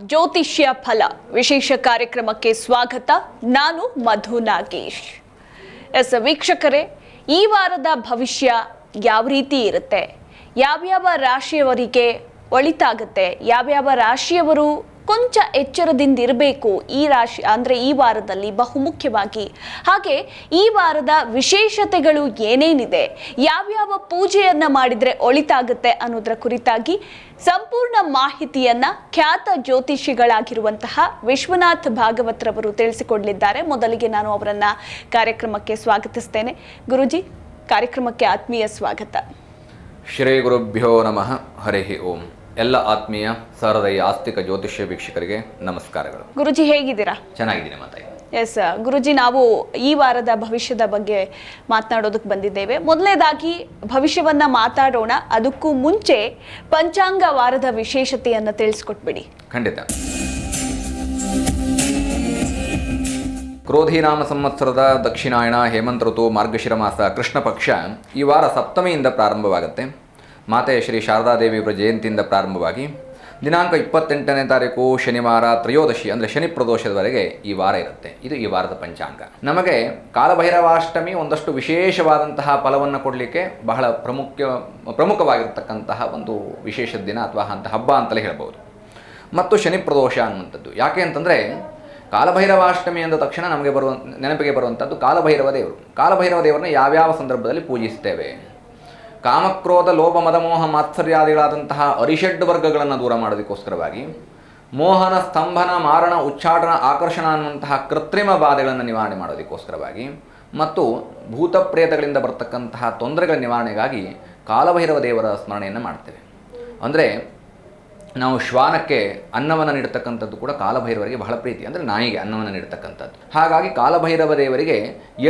ಜ್ಯೋತಿಷ್ಯ ಫಲ. ವಿಶೇಷ ಕಾರ್ಯಕ್ರಮಕ್ಕೆ ಸ್ವಾಗತ. ನಾನು ಮಧು ನಾಗೇಶ್. ಎಸ್, ವೀಕ್ಷಕರೇ, ಈ ವಾರದ ಭವಿಷ್ಯ ಯಾವ ರೀತಿ ಇರುತ್ತೆ? ಯಾವ್ಯಾವ ರಾಶಿಯವರಿಗೆ ಒಳಿತಾಗುತ್ತೆ? ಯಾವ್ಯಾವ ರಾಶಿಯವರು ಕೊಂಚ ಎಚ್ಚರದಿಂದಿರಬೇಕು ಈ ರಾಶಿ, ಅಂದರೆ ಈ ವಾರದಲ್ಲಿ ಬಹುಮುಖ್ಯವಾಗಿ. ಹಾಗೆ ಈ ವಾರದ ವಿಶೇಷತೆಗಳು ಏನೇನಿದೆ, ಯಾವ್ಯಾವ ಪೂಜೆಯನ್ನ ಮಾಡಿದ್ರೆ ಒಳಿತಾಗುತ್ತೆ ಅನ್ನೋದರ ಕುರಿತಾಗಿ ಸಂಪೂರ್ಣ ಮಾಹಿತಿಯನ್ನ ಖ್ಯಾತ ಜ್ಯೋತಿಷಿಗಳಾಗಿರುವಂತಹ ವಿಶ್ವನಾಥ್ ಭಾಗವತ್ರವರು ತಿಳಿಸಿಕೊಡಲಿದ್ದಾರೆ. ಮೊದಲಿಗೆ ನಾನು ಅವರನ್ನ ಕಾರ್ಯಕ್ರಮಕ್ಕೆ ಸ್ವಾಗತಿಸ್ತೇನೆ. ಗುರುಜಿ, ಕಾರ್ಯಕ್ರಮಕ್ಕೆ ಆತ್ಮೀಯ ಸ್ವಾಗತ. ಶ್ರೀ ಗುರುಭ್ಯೋ ನಮಃ. ಹರಿ ಓಂ. ಎಲ್ಲ ಆತ್ಮೀಯ ಸಾರದಯ್ಯ ಆಸ್ತಿಕ ಜ್ಯೋತಿಷ್ಯ ವೀಕ್ಷಕರಿಗೆ ನಮಸ್ಕಾರಗಳು. ಗುರುಜಿ ಹೇಗಿದ್ದೀರಾ? ಚೆನ್ನಾಗಿದ್ದೀನಿ ಮಾತಾಯಿ ಎಸ್ ಗುರುಜಿ ನಾವು ಈ ವಾರದ ಭವಿಷ್ಯದ ಬಗ್ಗೆ ಮಾತನಾಡೋದಕ್ಕೆ ಬಂದಿದ್ದೇವೆ. ಮೊದಲನೇದಾಗಿ ಭವಿಷ್ಯವನ್ನ ಮಾತಾಡೋಣ. ಅದಕ್ಕೂ ಮುಂಚೆ ಪಂಚಾಂಗ ವಾರದ ವಿಶೇಷತೆಯನ್ನು ತಿಳಿಸ್ಕೊಟ್ಬಿಡಿ. ಖಂಡಿತ. ಕ್ರೋಧಿನಾಮ ಸಂವತ್ಸರದ ದಕ್ಷಿಣಾಯಣ ಹೇಮಂತ ಋತು ಮಾರ್ಗಶಿರ ಮಾಸ ಕೃಷ್ಣ ಪಕ್ಷ ಈ ವಾರ ಸಪ್ತಮಿಯಿಂದ ಪ್ರಾರಂಭವಾಗುತ್ತೆ. ಮಾತೆ ಶ್ರೀ ಶಾರದಾದೇವಿಯವರ ಜಯಂತಿಯಿಂದ ಪ್ರಾರಂಭವಾಗಿ ದಿನಾಂಕ ಇಪ್ಪತ್ತೆಂಟನೇ ತಾರೀಕು ಶನಿವಾರ ತ್ರಯೋದಶಿ, ಅಂದರೆ ಶನಿ ಪ್ರದೋಷದವರೆಗೆ ಈ ವಾರ ಇರುತ್ತೆ. ಇದು ಈ ವಾರದ ಪಂಚಾಂಗ. ನಮಗೆ ಕಾಲಭೈರವಾಷ್ಟಮಿ ಒಂದಷ್ಟು ವಿಶೇಷವಾದಂತಹ ಫಲವನ್ನು ಕೊಡಲಿಕ್ಕೆ ಬಹಳ ಪ್ರಮುಖ ಪ್ರಮುಖವಾಗಿರ್ತಕ್ಕಂತಹ ಒಂದು ವಿಶೇಷ ದಿನ ಅಥವಾ ಅಂತ ಹಬ್ಬ ಅಂತಲೇ ಹೇಳ್ಬೋದು. ಮತ್ತು ಶನಿ ಪ್ರದೋಷ ಅನ್ನುವಂಥದ್ದು. ಯಾಕೆ ಅಂತಂದರೆ ಕಾಲಭೈರವಾಷ್ಟಮಿ ಅಂದ ತಕ್ಷಣ ನಮಗೆ ಬರುವ ನೆನಪಿಗೆ ಬರುವಂಥದ್ದು ಕಾಲಭೈರವ ದೇವರು. ಕಾಲಭೈರವ ದೇವರನ್ನ ಯಾವ್ಯಾವ ಸಂದರ್ಭದಲ್ಲಿ ಪೂಜಿಸ್ತೇವೆ ಕಾಮಕ್ರೋಧ, ಲೋಭ, ಮದಮೋಹ, ಮಾತ್ಸರ್ಯಾದಿಗಳಾದಂತಹ ಅರಿಷಡ್ ವರ್ಗಗಳನ್ನು ದೂರ ಮಾಡೋದಕ್ಕೋಸ್ಕರವಾಗಿ ಮೋಹನ, ಸ್ತಂಭನ, ಮಾರಣ ಉಚ್ಚಾಟನ ಆಕರ್ಷಣ ಅನ್ನುವಂತಹ ಕೃತ್ರಿಮ ಬಾಧೆಗಳನ್ನು ನಿವಾರಣೆ ಮಾಡೋದಕ್ಕೋಸ್ಕರವಾಗಿ ಮತ್ತು ಭೂತ ಪ್ರೇತಗಳಿಂದ ಬರ್ತಕ್ಕಂತಹ ತೊಂದರೆಗಳ ನಿವಾರಣೆಗಾಗಿ ಕಾಲಭೈರವ ದೇವರ ಸ್ಮರಣೆಯನ್ನು ಮಾಡ್ತೇವೆ. ಅಂದರೆ ನಾವು ಶ್ವಾನಕ್ಕೆ ಅನ್ನವನ್ನು ನೀಡತಕ್ಕಂಥದ್ದು ಕೂಡ ಕಾಲಭೈರವರಿಗೆ ಬಹಳ ಪ್ರೀತಿ. ಅಂದರೆ ನಾಯಿಗೆ ಅನ್ನವನ್ನು ನೀಡತಕ್ಕಂಥದ್ದು. ಹಾಗಾಗಿ ಕಾಲಭೈರವ ದೇವರಿಗೆ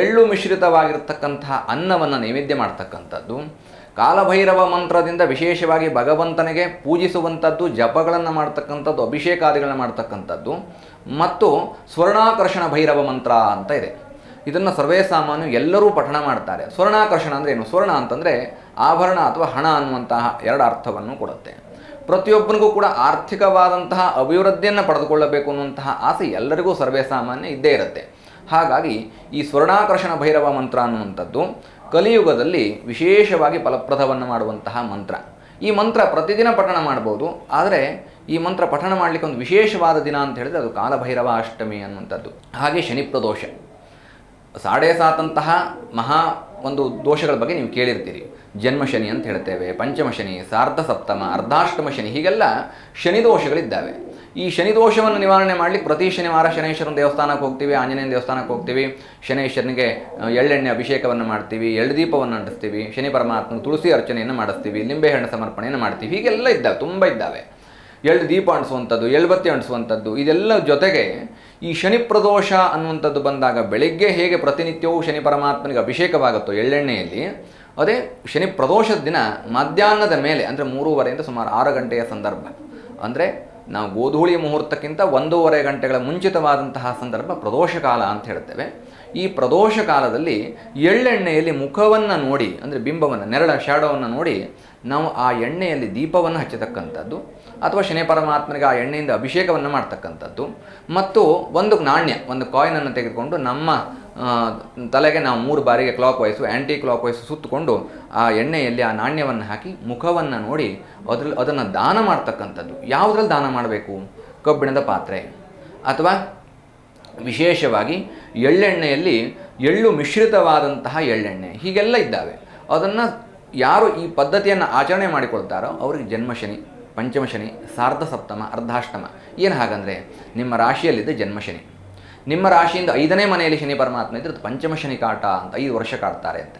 ಎಳ್ಳು ಮಿಶ್ರಿತವಾಗಿರ್ತಕ್ಕಂತಹ ಅನ್ನವನ್ನು ನೈವೇದ್ಯ ಮಾಡ್ತಕ್ಕಂಥದ್ದು. ಕಾಲಭೈರವ ಮಂತ್ರದಿಂದ ವಿಶೇಷವಾಗಿ ಭಗವಂತನಿಗೆ ಪೂಜಿಸುವಂಥದ್ದು, ಜಪಗಳನ್ನು ಮಾಡ್ತಕ್ಕಂಥದ್ದು, ಅಭಿಷೇಕಾದಿಗಳನ್ನ ಮಾಡ್ತಕ್ಕಂಥದ್ದು, ಮತ್ತು ಸ್ವರ್ಣಾಕರ್ಷಣ ಭೈರವ ಮಂತ್ರ ಅಂತ ಇದೆ. ಇದನ್ನು ಸರ್ವೇ ಸಾಮಾನ್ಯ ಎಲ್ಲರೂ ಪಠಣ ಮಾಡ್ತಾರೆ. ಸ್ವರ್ಣಾಕರ್ಷಣ ಅಂದರೆ ಏನು? ಸ್ವರ್ಣ ಅಂತಂದರೆ ಆಭರಣ ಅಥವಾ ಹಣ ಅನ್ನುವಂತಹ ಎರಡು ಅರ್ಥವನ್ನು ಕೊಡುತ್ತೆ. ಪ್ರತಿಯೊಬ್ಬನಿಗೂ ಕೂಡ ಆರ್ಥಿಕವಾದಂತಹ ಅಭಿವೃದ್ಧಿಯನ್ನು ಪಡೆದುಕೊಳ್ಳಬೇಕು ಅನ್ನುವಂತಹ ಆಸೆ ಎಲ್ಲರಿಗೂ ಸರ್ವೇ ಸಾಮಾನ್ಯ ಇದ್ದೇ ಇರುತ್ತೆ. ಹಾಗಾಗಿ ಈ ಸ್ವರ್ಣಾಕರ್ಷಣ ಭೈರವ ಮಂತ್ರ ಅನ್ನುವಂಥದ್ದು ಕಲಿಯುಗದಲ್ಲಿ ವಿಶೇಷವಾಗಿ ಫಲಪ್ರದವನ್ನು ಮಾಡುವಂತಹ ಮಂತ್ರ. ಈ ಮಂತ್ರ ಪ್ರತಿದಿನ ಪಠಣ ಮಾಡ್ಬೋದು, ಆದರೆ ಈ ಮಂತ್ರ ಪಠಣ ಮಾಡಲಿಕ್ಕೆ ಒಂದು ವಿಶೇಷವಾದ ದಿನ ಅಂತ ಹೇಳಿದರೆ ಅದು ಕಾಲಭೈರವ ಅಷ್ಟಮಿ ಅನ್ನುವಂಥದ್ದು. ಹಾಗೆ ಶನಿ ಪ್ರದೋಷ. ಸಾಡೆ ಸಾತಂತಹ ಮಹಾ ಒಂದು ದೋಷಗಳ ಬಗ್ಗೆ ನೀವು ಕೇಳಿರ್ತೀರಿ. ಜನ್ಮ ಶನಿ ಅಂತ ಹೇಳ್ತೇವೆ, ಪಂಚಮ ಶನಿ, ಸಾರ್ಧ ಸಪ್ತಮ, ಅರ್ಧಾಷ್ಟಮ ಶನಿ, ಹೀಗೆಲ್ಲ ಶನಿ ದೋಷಗಳಿದ್ದಾವೆ. ಈ ಶನಿ ದೋಷವನ್ನು ನಿವಾರಣೆ ಮಾಡಲಿಕ್ಕೆ ಪ್ರತಿ ಶನಿವಾರ ಶನೇಶ್ವರನ ದೇವಸ್ಥಾನಕ್ಕೆ ಹೋಗ್ತೀವಿ, ಆಂಜನೇಯನ ದೇವಸ್ಥಾನಕ್ಕೆ ಹೋಗ್ತೀವಿ. ಶನೇಶ್ವರನಿಗೆ ಎಳ್ಳೆಣ್ಣೆ ಅಭಿಷೇಕವನ್ನು ಮಾಡ್ತೀವಿ, ಎಳ್ಳು ದೀಪವನ್ನು ಅಂಟಿಸ್ತೀವಿ, ಶನಿ ಪರಮಾತ್ಮ ತುಳಸಿ ಅರ್ಚನೆಯನ್ನು ಮಾಡಿಸ್ತೀವಿ, ಲಿಂಬೆಹಣ್ಣು ಸಮರ್ಪಣೆಯನ್ನು ಮಾಡ್ತೀವಿ. ಹೀಗೆಲ್ಲ ಇದ್ದಾವೆ, ತುಂಬ ಇದ್ದಾವೆ. ಎಳ್ಳು ದೀಪ ಅಂಟಿಸುವಂಥದ್ದು ಎಳ್ಬತ್ತಿ ಅಂಟಿಸುವಂಥದ್ದು, ಇದೆಲ್ಲ ಜೊತೆಗೆ ಈ ಶನಿ ಪ್ರದೋಷ ಅನ್ನುವಂಥದ್ದು ಬಂದಾಗ ಬೆಳಿಗ್ಗೆ ಹೇಗೆ ಪ್ರತಿನಿತ್ಯವೂ ಶನಿ ಪರಮಾತ್ಮನಿಗೆ ಅಭಿಷೇಕವಾಗುತ್ತೋ ಎಳ್ಳೆಣ್ಣೆಯಲ್ಲಿ, ಅದೇ ಶನಿ ಪ್ರದೋಷದ ದಿನ ಮಧ್ಯಾಹ್ನದ ಮೇಲೆ, ಅಂದರೆ ಮೂರುವರೆಯಿಂದ ಸುಮಾರು ಆರು ಗಂಟೆಯ ಸಂದರ್ಭ. ಅಂದರೆ ನಾವು ಗೋಧೂಳಿ ಮುಹೂರ್ತಕ್ಕಿಂತ ಒಂದೂವರೆ ಗಂಟೆಗಳ ಮುಂಚಿತವಾದಂತಹ ಸಂದರ್ಭ ಪ್ರದೋಷ ಕಾಲ ಅಂತ ಹೇಳ್ತೇವೆ ಈ ಪ್ರದೋಷ ಕಾಲದಲ್ಲಿ ಎಳ್ಳೆಣ್ಣೆಯಲ್ಲಿ ಮುಖವನ್ನು ನೋಡಿ, ಅಂದರೆ ಬಿಂಬವನ್ನು, ನೆರಳ ಶ್ಯಾಡೋವನ್ನು ನೋಡಿ, ನಾವು ಆ ಎಣ್ಣೆಯಲ್ಲಿ ದೀಪವನ್ನು ಹಚ್ಚತಕ್ಕಂಥದ್ದು, ಅಥವಾ ಶನಿ ಪರಮಾತ್ಮನಿಗೆ ಆ ಎಣ್ಣೆಯಿಂದ ಅಭಿಷೇಕವನ್ನು ಮಾಡ್ತಕ್ಕಂಥದ್ದು. ಮತ್ತು ಒಂದು ನಾಣ್ಯ, ಒಂದು ಕಾಯಿನನ್ನು ತೆಗೆದುಕೊಂಡು ನಮ್ಮ ತಲೆಗೆ ನಾವು ಮೂರು ಬಾರಿಗೆ clockwise anticlockwise ಸುತ್ತಕೊಂಡು ಆ ಎಣ್ಣೆಯಲ್ಲಿ ಆ ನಾಣ್ಯವನ್ನು ಹಾಕಿ ಮುಖವನ್ನು ನೋಡಿ ಅದ್ರಲ್ಲಿ ಅದನ್ನು ದಾನ ಮಾಡ್ತಕ್ಕಂಥದ್ದು. ಯಾವುದ್ರಲ್ಲಿ ದಾನ ಮಾಡಬೇಕು? ಕಬ್ಬಿಣದ ಪಾತ್ರೆ. ಅಥವಾ ವಿಶೇಷವಾಗಿ ಎಳ್ಳೆಣ್ಣೆಯಲ್ಲಿ ಎಳ್ಳು ಮಿಶ್ರಿತವಾದಂತಹ ಎಳ್ಳೆಣ್ಣೆ. ಹೀಗೆಲ್ಲ ಇದ್ದಾವೆ. ಅದನ್ನು ಯಾರು ಈ ಪದ್ಧತಿಯನ್ನು ಆಚರಣೆ ಮಾಡಿಕೊಳ್ತಾರೋ ಅವರಿಗೆ ಜನ್ಮಶನಿ, ಪಂಚಮಶನಿ ಸಾರ್ಧ ಸಪ್ತಮ ಅರ್ಧಾಷ್ಟಮ. ಏನು ಹಾಗಂದರೆ ನಿಮ್ಮ ರಾಶಿಯಲ್ಲಿದ್ದ ಜನ್ಮಶನಿ. ನಿಮ್ಮ ರಾಶಿಯಿಂದ ಐದನೇ ಮನೆಯಲ್ಲಿ ಶನಿ ಪರಮಾತ್ಮ ಇದ್ರೆ ಪಂಚಮ ಶನಿ ಕಾಟ ಅಂತ ಐದು ವರ್ಷ ಕಾಡ್ತಾರೆ ಅಂತ.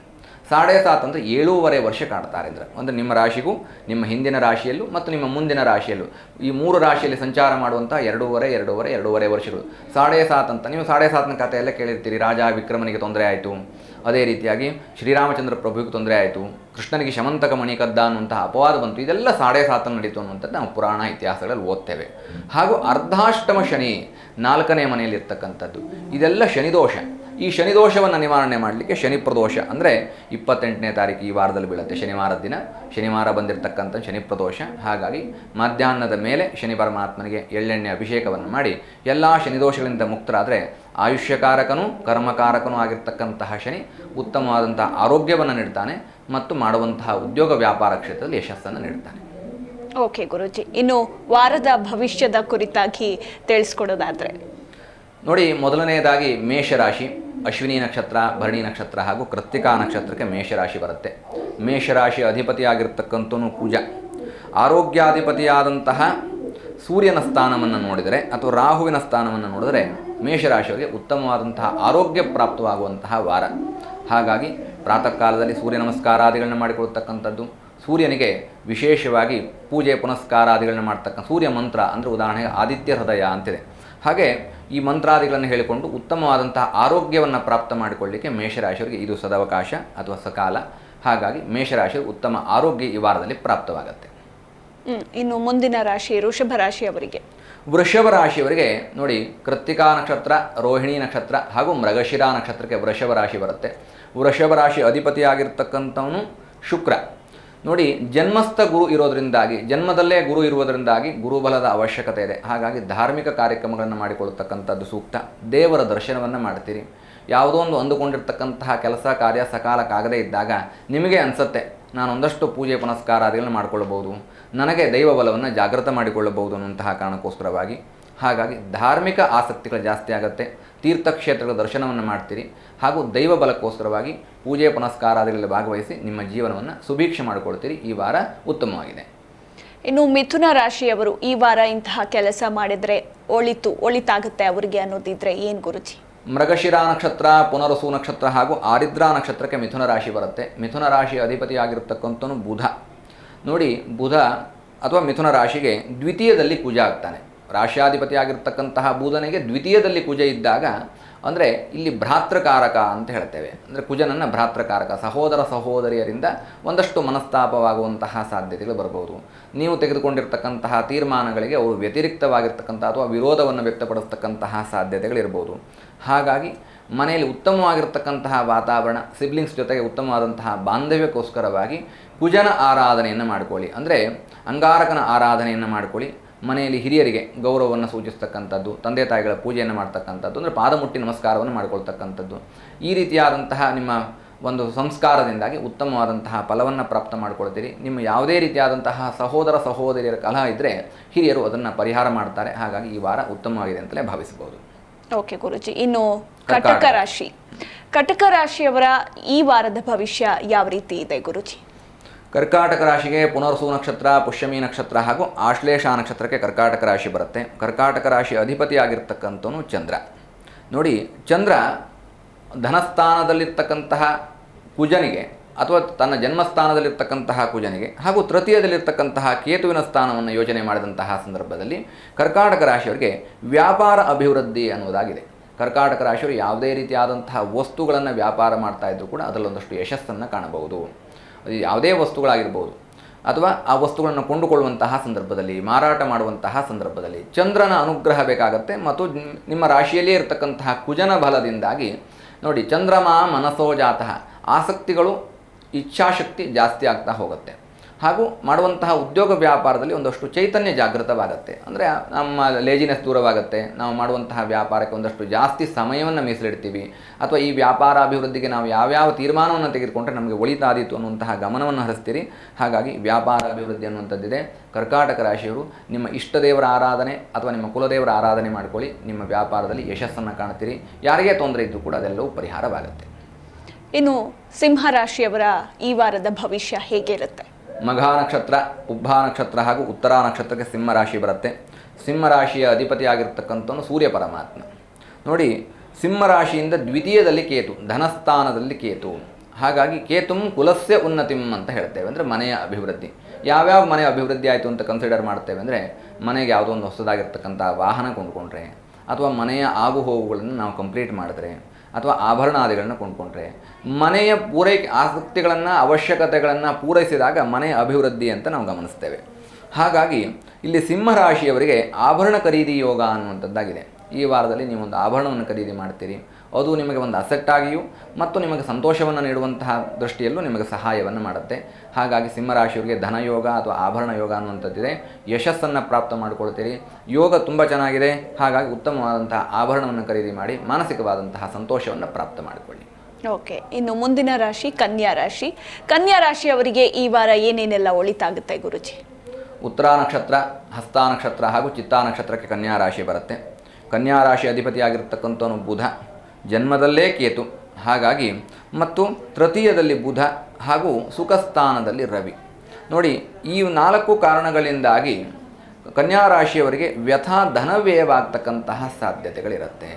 ಸಾಡೆ ಸಾತ್ ಅಂದರೆ ಏಳೂವರೆ ವರ್ಷ ಕಾಡ್ತಾರೆ ಅಂದರೆ. ಅಂದರೆ ನಿಮ್ಮ ರಾಶಿಗೂ, ನಿಮ್ಮ ಹಿಂದಿನ ರಾಶಿಯಲ್ಲೂ ಮತ್ತು ನಿಮ್ಮ ಮುಂದಿನ ರಾಶಿಯಲ್ಲೂ. ಈ ಮೂರು ರಾಶಿಯಲ್ಲಿ ಸಂಚಾರ ಮಾಡುವಂಥ ಎರಡೂವರೆ ಎರಡೂವರೆ ಎರಡೂವರೆ ವರ್ಷಗಳು. ಸಾಡೆ ಸಾತ್ ಅಂತ, ನೀವು ಸಾಡೆ ಸಾತ್ನ ಕಥೆ ಎಲ್ಲ ಕೇಳಿರ್ತೀರಿ, ರಾಜ ವಿಕ್ರಮನಿಗೆ ತೊಂದರೆ ಆಯಿತು. ಅದೇ ರೀತಿಯಾಗಿ ಶ್ರೀರಾಮಚಂದ್ರ ಪ್ರಭುವಿಗೆ ತೊಂದರೆ ಆಯಿತು. ಕೃಷ್ಣನಿಗೆ ಶಮಂತಕ ಮಣಿ ಕದ್ದ ಅನ್ನುವಂತಹ ಅಪವಾದ ಬಂತು. ಇದೆಲ್ಲ ಸಾಡೆ ಸಾತನ ನಡೀತು ಅನ್ನುವಂಥದ್ದು ನಾವು ಪುರಾಣ ಇತಿಹಾಸಗಳಲ್ಲಿ ಓದ್ತೇವೆ. ಹಾಗೂ ಅರ್ಧಾಷ್ಟಮ ಶನಿ ನಾಲ್ಕನೇ ಮನೆಯಲ್ಲಿ ಇರ್ತಕ್ಕಂಥದ್ದು ಇದೆಲ್ಲ ಶನಿದೋಷ. ಈ ಶನಿದೋಷವನ್ನು ನಿವಾರಣೆ ಮಾಡಲಿಕ್ಕೆ ಶನಿ ಪ್ರದೋಷ. ಅಂದರೆ ಇಪ್ಪತ್ತೆಂಟನೇ ತಾರೀಕು ಈ ವಾರದಲ್ಲಿ ಬೀಳುತ್ತೆ. ಶನಿವಾರದ ದಿನ ಶನಿವಾರ ಬಂದಿರತಕ್ಕಂಥ ಶನಿ ಪ್ರದೋಷ. ಹಾಗಾಗಿ ಮಧ್ಯಾಹ್ನದ ಮೇಲೆ ಶನಿ ಪರಮಾತ್ಮನಿಗೆ ಎಳ್ಳೆಣ್ಣೆ ಅಭಿಷೇಕವನ್ನು ಮಾಡಿ ಎಲ್ಲ ಶನಿದೋಷಗಳಿಂದ ಮುಕ್ತರಾದರೆ ಆಯುಷ್ಯಕಾರಕನೂ ಕರ್ಮಕಾರಕನೂ ಆಗಿರ್ತಕ್ಕಂತಹ ಶನಿ ಉತ್ತಮವಾದಂತಹ ಆರೋಗ್ಯವನ್ನು ನೀಡ್ತಾನೆ ಮತ್ತು ಮಾಡುವಂತಹ ಉದ್ಯೋಗ ವ್ಯಾಪಾರ ಕ್ಷೇತ್ರದಲ್ಲಿ ಯಶಸ್ಸನ್ನು ನೀಡ್ತಾನೆ. ಓಕೆ ಗುರುಜಿ, ಇನ್ನು ವಾರದ ಭವಿಷ್ಯದ ಕುರಿತಾಗಿ ತಿಳಿಸ್ಕೊಡೋದಾದ್ರೆ. ನೋಡಿ, ಮೊದಲನೆಯದಾಗಿ ಮೇಷರಾಶಿ, ಅಶ್ವಿನಿ ನಕ್ಷತ್ರ, ಭರಣಿ ನಕ್ಷತ್ರ ಹಾಗೂ ಕೃತ್ತಿಕಾ ನಕ್ಷತ್ರಕ್ಕೆ ಮೇಷರಾಶಿ ಬರುತ್ತೆ. ಮೇಷರಾಶಿ ಅಧಿಪತಿಯಾಗಿರ್ತಕ್ಕಂಥನು ಪೂಜಾ. ಆರೋಗ್ಯಾಧಿಪತಿಯಾದಂತಹ ಸೂರ್ಯನ ಸ್ಥಾನವನ್ನು ನೋಡಿದರೆ ಅಥವಾ ರಾಹುವಿನ ಸ್ಥಾನವನ್ನು ನೋಡಿದರೆ ಮೇಷರಾಶಿಯವರಿಗೆ ಉತ್ತಮವಾದಂತಹ ಆರೋಗ್ಯ ಪ್ರಾಪ್ತವಾಗುವಂತಹ ವಾರ. ಹಾಗಾಗಿ ಪ್ರಾತಃ ಕಾಲದಲ್ಲಿ ಸೂರ್ಯ ನಮಸ್ಕಾರಾದಿಗಳನ್ನ ಮಾಡಿಕೊಳ್ತಕ್ಕಂಥದ್ದು, ಸೂರ್ಯನಿಗೆ ವಿಶೇಷವಾಗಿ ಪೂಜೆ ಪುನಸ್ಕಾರಾದಿಗಳನ್ನ ಮಾಡ್ತಕ್ಕಂಥ ಸೂರ್ಯ ಮಂತ್ರ ಅಂದರೆ ಉದಾಹರಣೆಗೆ ಆದಿತ್ಯ ಹೃದಯ ಅಂತಿದೆ. ಹಾಗೆ ಈ ಮಂತ್ರಾದಿಗಳನ್ನು ಹೇಳಿಕೊಂಡು ಉತ್ತಮವಾದಂತಹ ಆರೋಗ್ಯವನ್ನು ಪ್ರಾಪ್ತ ಮಾಡಿಕೊಳ್ಳಿಕ್ಕೆ ಮೇಷರಾಶಿಯವರಿಗೆ ಇದು ಸದವಕಾಶ ಅಥವಾ ಸಕಾಲ. ಹಾಗಾಗಿ ಮೇಷರಾಶಿಯವರು ಉತ್ತಮ ಆರೋಗ್ಯ ಈ ವಾರದಲ್ಲಿ ಪ್ರಾಪ್ತವಾಗುತ್ತೆ. ಇನ್ನು ಮುಂದಿನ ರಾಶಿ ವೃಷಭ ರಾಶಿಯವರಿಗೆ. ವೃಷಭ ರಾಶಿಯವರಿಗೆ ನೋಡಿ ಕೃತ್ತಿಕಾ ನಕ್ಷತ್ರ ರೋಹಿಣಿ ನಕ್ಷತ್ರ ಹಾಗೂ ಮೃಗಶಿರಾ ನಕ್ಷತ್ರಕ್ಕೆ ವೃಷಭ ರಾಶಿ ಬರುತ್ತೆ. ವೃಷಭ ರಾಶಿ ಅಧಿಪತಿಯಾಗಿರ್ತಕ್ಕಂಥವನು ಶುಕ್ರ. ನೋಡಿ, ಜನ್ಮಸ್ಥ ಗುರು ಇರೋದರಿಂದಾಗಿ, ಜನ್ಮದಲ್ಲೇ ಗುರು ಇರುವುದರಿಂದಾಗಿ ಗುರುಬಲದ ಅವಶ್ಯಕತೆ ಇದೆ. ಹಾಗಾಗಿ ಧಾರ್ಮಿಕ ಕಾರ್ಯಕ್ರಮಗಳನ್ನು ಮಾಡಿಕೊಳ್ಳತಕ್ಕಂಥದ್ದು ಸೂಕ್ತ. ದೇವರ ದರ್ಶನವನ್ನು ಮಾಡ್ತೀರಿ. ಯಾವುದೋ ಒಂದು ಅಂದುಕೊಂಡಿರ್ತಕ್ಕಂತಹ ಕೆಲಸ, ಕಾರ್ಯ ಸಕಾಲಕ್ಕಾಗದೇ ಇದ್ದಾಗ ನಿಮಗೆ ಅನಿಸುತ್ತೆ, ನಾನು ಒಂದಷ್ಟು ಪೂಜೆ ಪುನಸ್ಕಾರಾದಿಗಳನ್ನು ಮಾಡಿಕೊಳ್ಳಬಹುದು ನನಗೆ ದೈವ ಬಲವನ್ನು ಜಾಗೃತ ಮಾಡಿಕೊಳ್ಳಬಹುದು ಅನ್ನುವಂತಹ ಕಾರಣಕ್ಕೋಸ್ಕರವಾಗಿ. ಹಾಗಾಗಿ ಧಾರ್ಮಿಕ ಆಸಕ್ತಿಗಳು ಜಾಸ್ತಿ ಆಗುತ್ತೆ. ತೀರ್ಥಕ್ಷೇತ್ರಗಳ ದರ್ಶನವನ್ನು ಮಾಡ್ತೀರಿ ಹಾಗೂ ದೈವ ಬಲಕ್ಕೋಸ್ಕರವಾಗಿ ಪೂಜೆ ಪುನಸ್ಕಾರಾದಿಗಳಲ್ಲಿ ಭಾಗವಹಿಸಿ ನಿಮ್ಮ ಜೀವನವನ್ನು ಸುಭೀಕ್ಷೆ ಮಾಡಿಕೊಳ್ತೀರಿ. ಈ ವಾರ ಉತ್ತಮವಾಗಿದೆ. ಇನ್ನು ಮಿಥುನ ರಾಶಿಯವರು ಈ ವಾರ ಇಂತಹ ಕೆಲಸ ಮಾಡಿದರೆ ಒಳಿತು ಒಳಿತಾಗುತ್ತೆ ಅವರಿಗೆ ಅನ್ನೋದಿದ್ರೆ ಏನು ಗುರುಜಿ? ಮೃಗಶಿರ ನಕ್ಷತ್ರ ಪುನರಸು ನಕ್ಷತ್ರ ಹಾಗೂ ಆರಿದ್ರಾ ನಕ್ಷತ್ರಕ್ಕೆ ಮಿಥುನ ರಾಶಿ ಬರುತ್ತೆ. ಮಿಥುನ ರಾಶಿಯ ಅಧಿಪತಿಯಾಗಿರ್ತಕ್ಕಂಥನು ಬುಧ. ನೋಡಿ ಬುಧ ಅಥವಾ ಮಿಥುನ ರಾಶಿಗೆ ದ್ವಿತೀಯದಲ್ಲಿ ಪೂಜೆ ಆಗ್ತಾನೆ. ರಾಶ್ಯಾಧಿಪತಿ ಆಗಿರ್ತಕ್ಕಂತಹ ಬುಧನಿಗೆ ದ್ವಿತೀಯದಲ್ಲಿ ಕುಜ ಇದ್ದಾಗ, ಅಂದರೆ ಇಲ್ಲಿ ಭ್ರಾತೃಕಾರಕ ಅಂತ ಹೇಳ್ತೇವೆ. ಅಂದರೆ ಕುಜನನ್ನು ಭ್ರಾತೃಕಾರಕ, ಸಹೋದರ ಸಹೋದರಿಯರಿಂದ ಒಂದಷ್ಟು ಮನಸ್ತಾಪವಾಗುವಂತಹ ಸಾಧ್ಯತೆಗಳು ಬರ್ಬೋದು. ನೀವು ತೆಗೆದುಕೊಂಡಿರ್ತಕ್ಕಂತಹ ತೀರ್ಮಾನಗಳಿಗೆ ಅವರು ವ್ಯತಿರಿಕ್ತವಾಗಿರ್ತಕ್ಕಂಥ ಅಥವಾ ವಿರೋಧವನ್ನು ವ್ಯಕ್ತಪಡಿಸ್ತಕ್ಕಂತಹ ಸಾಧ್ಯತೆಗಳಿರ್ಬೋದು ಹಾಗಾಗಿ ಮನೆಯಲ್ಲಿ ಉತ್ತಮವಾಗಿರ್ತಕ್ಕಂತಹ ವಾತಾವರಣ ಸಿಬ್ಲಿಂಗ್ಸ್ ಜೊತೆಗೆ ಉತ್ತಮವಾದಂತಹ ಬಾಂಧವ್ಯಕ್ಕೋಸ್ಕರವಾಗಿ ಕುಜನ ಆರಾಧನೆಯನ್ನು ಮಾಡಿಕೊಳ್ಳಿ. ಅಂದರೆ ಅಂಗಾರಕನ ಆರಾಧನೆಯನ್ನು ಮಾಡಿಕೊಳ್ಳಿ. ಮನೆಯಲ್ಲಿ ಹಿರಿಯರಿಗೆ ಗೌರವವನ್ನು ಸೂಚಿಸ್ತಕ್ಕಂಥದ್ದು ತಂದೆ ತಾಯಿಗಳ ಪೂಜೆಯನ್ನು ಮಾಡ್ತಕ್ಕಂಥದ್ದು ಅಂದರೆ ಪಾದಮುಟ್ಟಿ ನಮಸ್ಕಾರವನ್ನು ಮಾಡಿಕೊಳ್ತಕ್ಕಂಥದ್ದು. ಈ ರೀತಿಯಾದಂತಹ ನಿಮ್ಮ ಒಂದು ಸಂಸ್ಕಾರದಿಂದಾಗಿ ಉತ್ತಮವಾದಂತಹ ಫಲವನ್ನು ಪ್ರಾಪ್ತ ಮಾಡಿಕೊಳ್ತೀರಿ. ನಿಮ್ಮ ಯಾವುದೇ ರೀತಿಯಾದಂತಹ ಸಹೋದರ ಸಹೋದರಿಯರ ಕಲಹ ಇದ್ದರೆ ಹಿರಿಯರು ಅದನ್ನು ಪರಿಹಾರ ಮಾಡ್ತಾರೆ. ಹಾಗಾಗಿ ಈ ವಾರ ಉತ್ತಮವಾಗಿದೆ ಅಂತಲೇ ಭಾವಿಸಬಹುದು. ಓಕೆ ಗುರುಜಿ ಇನ್ನು ಕಟಕ ರಾಶಿ. ಕಟಕ ರಾಶಿಯವರ ಈ ವಾರದ ಭವಿಷ್ಯ ಯಾವ ರೀತಿ ಇದೆ ಗುರುಜಿ? ಕರ್ಕಾಟಕ ರಾಶಿಗೆ ಪುನರ್ಸು ನಕ್ಷತ್ರ, ಪುಷ್ಯಮಿ ನಕ್ಷತ್ರ ಹಾಗೂ ಆಶ್ಲೇಷ ನಕ್ಷತ್ರಕ್ಕೆ ಕರ್ಕಾಟಕ ರಾಶಿ ಬರುತ್ತೆ. ಕರ್ಕಾಟಕ ರಾಶಿ ಅಧಿಪತಿ ಆಗಿರ್ತಕ್ಕಂಥವನು ಚಂದ್ರ. ನೋಡಿ, ಚಂದ್ರ ಧನಸ್ಥಾನದಲ್ಲಿರ್ತಕ್ಕಂತಹ ಕುಜನಿಗೆ ಅಥವಾ ತನ್ನ ಜನ್ಮಸ್ಥಾನದಲ್ಲಿರ್ತಕ್ಕಂತಹ ಕುಜನಿಗೆ ಹಾಗೂ ತೃತೀಯದಲ್ಲಿರ್ತಕ್ಕಂತಹ ಕೇತುವಿನ ಸ್ಥಾನವನ್ನು ಯೋಜನೆ ಮಾಡಿದಂತಹ ಸಂದರ್ಭದಲ್ಲಿ ಕರ್ಕಾಟಕ ರಾಶಿಯವರಿಗೆ ವ್ಯಾಪಾರ ಅಭಿವೃದ್ಧಿ ಅನ್ನೋದಾಗಿದೆ ಕರ್ಕಾಟಕ ರಾಶಿಯವರು ಯಾವುದೇ ರೀತಿಯಾದಂತಹ ವಸ್ತುಗಳನ್ನು ವ್ಯಾಪಾರ ಮಾಡ್ತಾ ಇದ್ದರೂ ಕೂಡ ಅದರಲ್ಲೊಂದಷ್ಟು ಯಶಸ್ಸನ್ನು ಕಾಣಬಹುದು. ಯಾವುದೇ ವಸ್ತುಗಳಾಗಿರ್ಬೋದು. ಅಥವಾ ಆ ವಸ್ತುಗಳನ್ನು ಕೊಂಡುಕೊಳ್ಳುವಂತಹ ಸಂದರ್ಭದಲ್ಲಿ, ಮಾರಾಟ ಮಾಡುವಂತಹ ಸಂದರ್ಭದಲ್ಲಿ ಚಂದ್ರನ ಅನುಗ್ರಹ ಬೇಕಾಗತ್ತೆ ಮತ್ತು ನಿಮ್ಮ ರಾಶಿಯಲ್ಲೇ ಇರತಕ್ಕಂತಹ ಕುಜನ ಬಲದಿಂದಾಗಿ ನೋಡಿ ಚಂದ್ರಮ ಮನಸೋ ಜಾತಃ ಆಸಕ್ತಿಗಳು, ಇಚ್ಛಾಶಕ್ತಿ ಜಾಸ್ತಿ ಆಗ್ತಾ ಹೋಗುತ್ತೆ. ಹಾಗೂ ಮಾಡುವಂತಹ ಉದ್ಯೋಗ ವ್ಯಾಪಾರದಲ್ಲಿ ಒಂದಷ್ಟು ಚೈತನ್ಯ ಜಾಗೃತವಾಗುತ್ತೆ. ಅಂದರೆ ನಮ್ಮ ಲೇಜಿನೆಸ್ ದೂರವಾಗುತ್ತೆ. ನಾವು ಮಾಡುವಂತಹ ವ್ಯಾಪಾರಕ್ಕೆ ಒಂದಷ್ಟು ಜಾಸ್ತಿ ಸಮಯವನ್ನು ಮೀಸಲಿಡ್ತೀವಿ. ಅಥವಾ ಈ ವ್ಯಾಪಾರ ಅಭಿವೃದ್ಧಿಗೆ ನಾವು ಯಾವ್ಯಾವ ತೀರ್ಮಾನವನ್ನು ತೆಗೆದುಕೊಂಡ್ರೆ ನಮಗೆ ಒಳಿತಾದೀತು ಅನ್ನುವಂತಹ ಗಮನವನ್ನು ಹರಿಸ್ತೀರಿ. ಹಾಗಾಗಿ ವ್ಯಾಪಾರ ಅಭಿವೃದ್ಧಿ ಅನ್ನುವಂಥದ್ದಿದೆ. ಕರ್ಕಾಟಕ ರಾಶಿಯವರು, ನಿಮ್ಮ ಇಷ್ಟ ದೇವರ ಆರಾಧನೆ ಅಥವಾ ನಿಮ್ಮ ಕುಲದೇವರ ಆರಾಧನೆ ಮಾಡ್ಕೊಳ್ಳಿ. ನಿಮ್ಮ ವ್ಯಾಪಾರದಲ್ಲಿ ಯಶಸ್ಸನ್ನು ಕಾಣ್ತೀರಿ. ಯಾರಿಗೇ ತೊಂದರೆ ಇದ್ದರೂ ಕೂಡ ಅದೆಲ್ಲವೂ ಪರಿಹಾರವಾಗುತ್ತೆ. ಇನ್ನು ಸಿಂಹರಾಶಿಯವರ ಈ ವಾರದ ಭವಿಷ್ಯ ಹೇಗಿರುತ್ತೆ? ಮಘ ನಕ್ಷತ್ರ, ಉಬ್ಬಾ ನಕ್ಷತ್ರ ಹಾಗೂ ಉತ್ತರ ನಕ್ಷತ್ರಕ್ಕೆ ಸಿಂಹ ರಾಶಿ ಬರುತ್ತೆ. ಸಿಂಹ ರಾಶಿಯ ಅಧಿಪತಿ ಆಗಿರ್ತಕ್ಕಂಥವನು ಸೂರ್ಯ ಪರಮಾತ್ಮ. ನೋಡಿ, ಸಿಂಹ ರಾಶಿಯಿಂದ ದ್ವಿತೀಯದಲ್ಲಿ ಕೇತು, ಧನಸ್ಥಾನದಲ್ಲಿ ಕೇತು. ಹಾಗಾಗಿ ಕೇತುಂ ಕುಲಸ್ಯ ಉನ್ನತಿಂ ಅಂತ ಹೇಳ್ತೇವೆ. ಅಂದರೆ ಮನೆಯ ಅಭಿವೃದ್ಧಿ. ಯಾವ್ಯಾವ ಮನೆಯ ಅಭಿವೃದ್ಧಿ ಆಯಿತು ಅಂತ ಕನ್ಸಿಡರ್ ಮಾಡ್ತೇವೆ ಅಂದರೆ, ಮನೆಗೆ ಯಾವುದೋ ಒಂದು ಹೊಸದಾಗಿರ್ತಕ್ಕಂಥ ವಾಹನ ಕೊಂಡುಕೊಂಡ್ರೆ, ಅಥವಾ ಮನೆಯ ಆಗುಹೋಗುಗಳನ್ನು ನಾವು ಕಂಪ್ಲೀಟ್ ಮಾಡಿದ್ರೆ ಅಥವಾ ಆಭರಣಾದಿಗಳನ್ನು ಕೊಂಡ್ಕೊಂಡ್ರೆ. ಮನೆಯ ಪೂರೈಕೆ, ಆಸಕ್ತಿಗಳನ್ನು, ಅವಶ್ಯಕತೆಗಳನ್ನು ಪೂರೈಸಿದಾಗ ಮನೆಯ ಅಭಿವೃದ್ಧಿ ಅಂತ ನಾವು ಗಮನಿಸ್ತೇವೆ. ಹಾಗಾಗಿ ಇಲ್ಲಿ ಸಿಂಹರಾಶಿಯವರಿಗೆ ಆಭರಣ ಖರೀದಿ ಯೋಗ ಅನ್ನುವಂಥದ್ದಾಗಿದೆ. ಈ ವಾರದಲ್ಲಿ ನೀವೊಂದು ಆಭರಣವನ್ನು ಖರೀದಿ ಮಾಡ್ತೀರಿ. ಅದು ನಿಮಗೆ ಒಂದು ಅಸೆಟ್ ಆಗಿಯೂ ಮತ್ತು ನಿಮಗೆ ಸಂತೋಷವನ್ನು ನೀಡುವಂತಹ ದೃಷ್ಟಿಯಲ್ಲೂ ನಿಮಗೆ ಸಹಾಯವನ್ನು ಮಾಡುತ್ತೆ. ಹಾಗಾಗಿ ಸಿಂಹರಾಶಿಯವರಿಗೆ ಧನಯೋಗ ಅಥವಾ ಆಭರಣ ಯೋಗ ಅನ್ನುವಂಥದ್ದಿದೆ. ಯಶಸ್ಸನ್ನು ಪ್ರಾಪ್ತ ಮಾಡಿಕೊಳ್ತೀರಿ. ಯೋಗ ತುಂಬ ಚೆನ್ನಾಗಿದೆ. ಹಾಗಾಗಿ ಉತ್ತಮವಾದಂತಹ ಆಭರಣವನ್ನು ಖರೀದಿ ಮಾಡಿ ಮಾನಸಿಕವಾದಂತಹ ಸಂತೋಷವನ್ನು ಪ್ರಾಪ್ತ ಮಾಡಿಕೊಳ್ಳಿ. ಓಕೆ ಇನ್ನು ಮುಂದಿನ ರಾಶಿ ಕನ್ಯಾ ರಾಶಿ. ಕನ್ಯಾ ರಾಶಿಯವರಿಗೆ ಈ ವಾರ ಏನೇನೆಲ್ಲ ಒಳಿತಾಗುತ್ತೆ ಗುರುಜಿ? ಉತ್ತರ ನಕ್ಷತ್ರ ಹಸ್ತ ನಕ್ಷತ್ರ ಹಾಗೂ ಚಿತ್ತಾ ನಕ್ಷತ್ರಕ್ಕೆ ಕನ್ಯಾ ರಾಶಿ ಬರುತ್ತೆ. ಕನ್ಯಾ ರಾಶಿ ಅಧಿಪತಿಯಾಗಿರ್ತಕ್ಕಂಥವನು ಬುಧ. ಜನ್ಮದಲ್ಲೇ ಕೇತು. ಹಾಗಾಗಿ ಮತ್ತು ತೃತೀಯದಲ್ಲಿ ಬುಧ ಹಾಗೂ ಸುಖಸ್ಥಾನದಲ್ಲಿ ರವಿ. ನೋಡಿ, ಈ ನಾಲ್ಕು ಕಾರಣಗಳಿಂದಾಗಿ ಕನ್ಯಾ ರಾಶಿಯವರಿಗೆ ವ್ಯಥಾ ಧನವ್ಯಯವಾಗ್ತಕ್ಕಂತಹ ಸಾಧ್ಯತೆಗಳಿರುತ್ತೆ.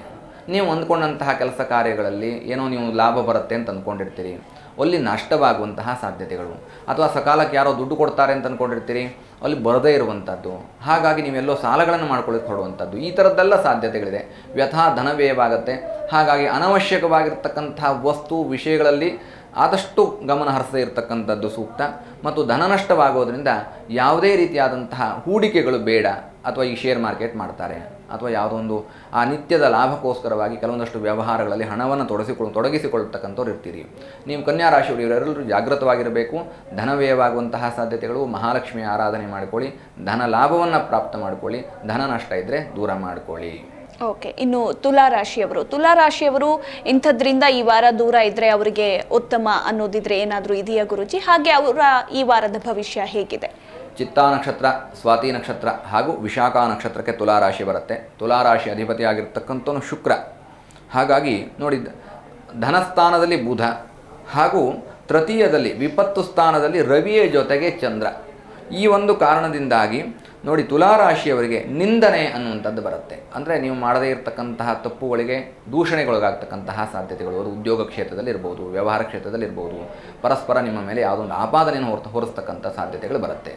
ನೀವು ಅಂದ್ಕೊಂಡಂತಹ ಕೆಲಸ ಕಾರ್ಯಗಳಲ್ಲಿ ಏನೋ ನೀವು ಲಾಭ ಬರುತ್ತೆ ಅಂತ ಅಂದ್ಕೊಂಡಿರ್ತೀರಿ. ಅಲ್ಲಿ ನಷ್ಟವಾಗುವಂತಹ ಸಾಧ್ಯತೆಗಳು. ಅಥವಾ ಸಕಾಲಕ್ಕೆ ಯಾರೋ ದುಡ್ಡು ಕೊಡ್ತಾರೆ ಅಂತ ಅಂದ್ಕೊಂಡಿರ್ತೀರಿ ಅಲ್ಲಿ ಬರದೇ ಇರುವಂಥದ್ದು ಹಾಗಾಗಿ ನೀವೆಲ್ಲೋ ಸಾಲಗಳನ್ನು ಮಾಡ್ಕೊಳ್ಳೋಕೆ ಹೊಡುವಂಥದ್ದು ಈ ಥರದ್ದೆಲ್ಲ ಸಾಧ್ಯತೆಗಳಿದೆ. ವ್ಯಥಾ ಧನವ್ಯಯವಾಗುತ್ತೆ. ಹಾಗಾಗಿ ಅನವಶ್ಯಕವಾಗಿರ್ತಕ್ಕಂತಹ ವಸ್ತು ವಿಷಯಗಳಲ್ಲಿ ಆದಷ್ಟು ಗಮನ ಹರಿಸದೇ ಇರತಕ್ಕಂಥದ್ದು ಸೂಕ್ತ. ಮತ್ತು ಧನ ನಷ್ಟವಾಗೋದ್ರಿಂದ ಯಾವುದೇ ರೀತಿಯಾದಂತಹ ಹೂಡಿಕೆಗಳು ಬೇಡ. ಅಥವಾ ಈ ಶೇರ್ ಮಾರ್ಕೆಟ್ ಮಾಡ್ತಾರೆ. ಅಥವಾ ಯಾವುದೋ ಒಂದು ಆ ನಿತ್ಯದ ಲಾಭಕ್ಕೋಸ್ಕರವಾಗಿ ಕೆಲವೊಂದಷ್ಟು ವ್ಯವಹಾರಗಳಲ್ಲಿ ಹಣವನ್ನು ತೊಡಗಿಸಿಕೊಳ್ಳ ತೊಡಗಿಸಿಕೊಳ್ಳತಕ್ಕಂಥವ್ರು ಇರ್ತೀರಿ. ನೀವು ಕನ್ಯಾ ರಾಶಿಯವರು ಇವರೆಲ್ಲರೂ ಜಾಗೃತವಾಗಿರಬೇಕು. ಧನ ವ್ಯಯವಾಗುವಂತಹ ಸಾಧ್ಯತೆಗಳು, ಮಹಾಲಕ್ಷ್ಮಿಯ ಆರಾಧನೆ ಮಾಡಿಕೊಳ್ಳಿ. ಧನ ಲಾಭವನ್ನು ಪ್ರಾಪ್ತ ಮಾಡಿಕೊಳ್ಳಿ. ಧನ ನಷ್ಟ ಇದ್ದರೆ ದೂರ ಮಾಡಿಕೊಳ್ಳಿ. ಓಕೆ, ಇನ್ನು ತುಲಾ ರಾಶಿಯವರು ತುಲಾ ರಾಶಿಯವರು ಇಂಥದ್ರಿಂದ ಈ ವಾರ ದೂರ ಇದ್ದರೆ ಅವರಿಗೆ ಉತ್ತಮ ಅನ್ನೋದಿದ್ರೆ ಏನಾದರೂ ಇದೆಯಾ ಗುರುಜಿ? ಹಾಗೆ ಅವರ ಈ ವಾರದ ಭವಿಷ್ಯ ಹೇಗಿದೆ? ಚಿತ್ತಾ ನಕ್ಷತ್ರ, ಸ್ವಾತಿ ನಕ್ಷತ್ರ ಹಾಗೂ ವಿಶಾಖ ನಕ್ಷತ್ರಕ್ಕೆ ತುಲಾರಾಶಿ ಬರುತ್ತೆ. ತುಲಾರಾಶಿ ಅಧಿಪತಿಯಾಗಿರ್ತಕ್ಕಂಥವನು ಶುಕ್ರ. ಹಾಗಾಗಿ ನೋಡಿ, ಧನಸ್ಥಾನದಲ್ಲಿ ಬುಧ ಹಾಗೂ ತೃತೀಯದಲ್ಲಿ ವಿಪತ್ತು ಸ್ಥಾನದಲ್ಲಿ ರವಿಯ ಜೊತೆಗೆ ಚಂದ್ರ. ಈ ಒಂದು ಕಾರಣದಿಂದಾಗಿ ನೋಡಿ ತುಲಾರಾಶಿಯವರಿಗೆ ನಿಂದನೆ ಅನ್ನುವಂಥದ್ದು ಬರುತ್ತೆ. ಅಂದರೆ ನೀವು ಮಾಡದೇ ಇರತಕ್ಕಂತಹ ತಪ್ಪುಗಳಿಗೆ ದೂಷಣೆಗೊಳಗಾಗ್ತಕ್ಕಂತಹ ಸಾಧ್ಯತೆಗಳು. ಅದು ಉದ್ಯೋಗ ಕ್ಷೇತ್ರದಲ್ಲಿ ಇರ್ಬೋದು, ವ್ಯವಹಾರ ಕ್ಷೇತ್ರದಲ್ಲಿ ಇರ್ಬೋದು, ಪರಸ್ಪರ ನಿಮ್ಮ ಮೇಲೆ ಯಾವುದೊಂದು ಆಪಾದನೆಯನ್ನು ಹೊರತು, ಹೊರಿಸ್ತಕ್ಕಂಥ ಸಾಧ್ಯತೆಗಳು ಬರುತ್ತೆ.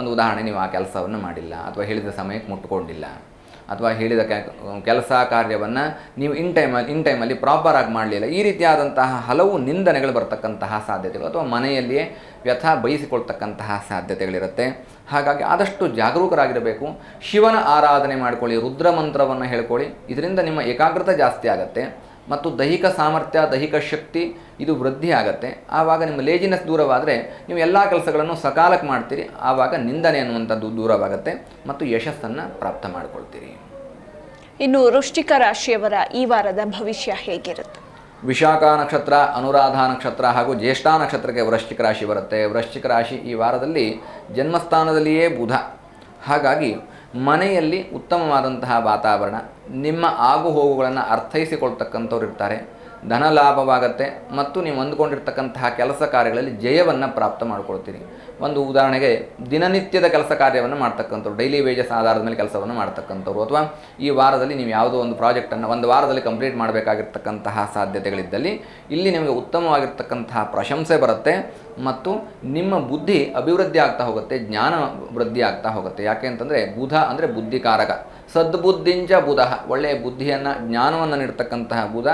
ಒಂದು ಉದಾಹರಣೆ, ನೀವು ಆ ಕೆಲಸವನ್ನು ಮಾಡಿಲ್ಲ ಅಥವಾ ಹೇಳಿದ ಸಮಯಕ್ಕೆ ಮುಟ್ಕೊಂಡಿಲ್ಲ ಅಥವಾ ಹೇಳಿದ ಕೆಲಸ ಕಾರ್ಯವನ್ನು ನೀವು ಇನ್ ಟೈಮಲ್ಲಿ ಇನ್ ಟೈಮಲ್ಲಿ ಪ್ರಾಪರಾಗಿ ಮಾಡಲಿಲ್ಲ. ಈ ರೀತಿಯಾದಂತಹ ಹಲವು ನಿಂದನೆಗಳು ಬರ್ತಕ್ಕಂತಹ ಸಾಧ್ಯತೆಗಳು ಅಥವಾ ಮನೆಯಲ್ಲಿಯೇ ವ್ಯಥ ಬಯಸಿಕೊಳ್ತಕ್ಕಂತಹ ಸಾಧ್ಯತೆಗಳಿರುತ್ತೆ. ಹಾಗಾಗಿ ಆದಷ್ಟು ಜಾಗರೂಕರಾಗಿರಬೇಕು. ಶಿವನ ಆರಾಧನೆ ಮಾಡಿಕೊಳ್ಳಿ, ರುದ್ರ ಮಂತ್ರವನ್ನು ಹೇಳ್ಕೊಳ್ಳಿ. ಇದರಿಂದ ನಿಮ್ಮ ಏಕಾಗ್ರತೆ ಜಾಸ್ತಿ ಆಗುತ್ತೆ. ಮತ್ತು ದೈಹಿಕ ಸಾಮರ್ಥ್ಯ ದೈಹಿಕ ಶಕ್ತಿ ಇದು ವೃದ್ಧಿ ಆಗುತ್ತೆ. ಆವಾಗ ನಿಮ್ಮ ಲೇಜಿನೆಸ್ ದೂರವಾದರೆ ನೀವು ಎಲ್ಲ ಕೆಲಸಗಳನ್ನು ಸಕಾಲಕ್ಕೆ ಮಾಡ್ತೀರಿ. ಆವಾಗ ನಿಂದನೆ ಅನ್ನುವಂಥದ್ದು ದೂರವಾಗುತ್ತೆ ಮತ್ತು ಯಶಸ್ಸನ್ನು ಪ್ರಾಪ್ತ ಮಾಡಿಕೊಳ್ತೀರಿ. ಇನ್ನು ವೃಶ್ಚಿಕ ರಾಶಿಯವರ ಈ ವಾರದ ಭವಿಷ್ಯ ಹೇಗಿರುತ್ತೆ? ವಿಶಾಖ ನಕ್ಷತ್ರ ಅನುರಾಧ ನಕ್ಷತ್ರ ಹಾಗೂ ಜ್ಯೇಷ್ಠ ನಕ್ಷತ್ರಕ್ಕೆ ವೃಶ್ಚಿಕ ರಾಶಿ ಬರುತ್ತೆ. ವೃಶ್ಚಿಕ ರಾಶಿ ಈ ವಾರದಲ್ಲಿ ಜನ್ಮಸ್ಥಾನದಲ್ಲಿಯೇ ಬುಧ. ಹಾಗಾಗಿ ಮನೆಯಲ್ಲಿ ಉತ್ತಮವಾದಂತಹ ವಾತಾವರಣ ನಿಮ್ಮ ಆಗು ಹೋಗುಗಳನ್ನು ಅರ್ಥೈಸಿಕೊಳ್ತಕ್ಕಂಥವ್ರು ಇರ್ತಾರೆ. ಧನ ಲಾಭವಾಗತ್ತೆ ಮತ್ತು ನೀವು ಅಂದ್ಕೊಂಡಿರ್ತಕ್ಕಂತಹ ಕೆಲಸ ಕಾರ್ಯಗಳಲ್ಲಿ ಜಯವನ್ನು ಪ್ರಾಪ್ತ ಮಾಡ್ಕೊಳ್ತೀರಿ. ಒಂದು ಉದಾಹರಣೆಗೆ ದಿನನಿತ್ಯದ ಕೆಲಸ ಕಾರ್ಯವನ್ನು ಮಾಡ್ತಕ್ಕಂಥವ್ರು ಡೈಲಿ ವೇಜಸ್ ಆಧಾರದ ಮೇಲೆ ಕೆಲಸವನ್ನು ಮಾಡ್ತಕ್ಕಂಥವ್ರು ಅಥವಾ ಈ ವಾರದಲ್ಲಿ ನೀವು ಯಾವುದೋ ಒಂದು ಪ್ರಾಜೆಕ್ಟನ್ನು ಒಂದು ವಾರದಲ್ಲಿ ಕಂಪ್ಲೀಟ್ ಮಾಡಬೇಕಾಗಿರ್ತಕ್ಕಂತಹ ಸಾಧ್ಯತೆಗಳಿದ್ದಲ್ಲಿ ಇಲ್ಲಿ ನಿಮಗೆ ಉತ್ತಮವಾಗಿರ್ತಕ್ಕಂತಹ ಪ್ರಶಂಸೆ ಬರುತ್ತೆ ಮತ್ತು ನಿಮ್ಮ ಬುದ್ಧಿ ಅಭಿವೃದ್ಧಿ ಆಗ್ತಾ ಹೋಗುತ್ತೆ, ಜ್ಞಾನ ವೃದ್ಧಿ ಆಗ್ತಾ ಹೋಗುತ್ತೆ. ಯಾಕೆ ಅಂತಂದರೆ ಬುಧ ಅಂದರೆ ಬುದ್ಧಿಕಾರಕ. ಸದ್ಬುದ್ಧಿಂಚ ಬುಧ. ಒಳ್ಳೆಯ ಬುದ್ಧಿಯನ್ನು, ಜ್ಞಾನವನ್ನು ನೀಡ್ತಕ್ಕಂತಹ ಬುಧ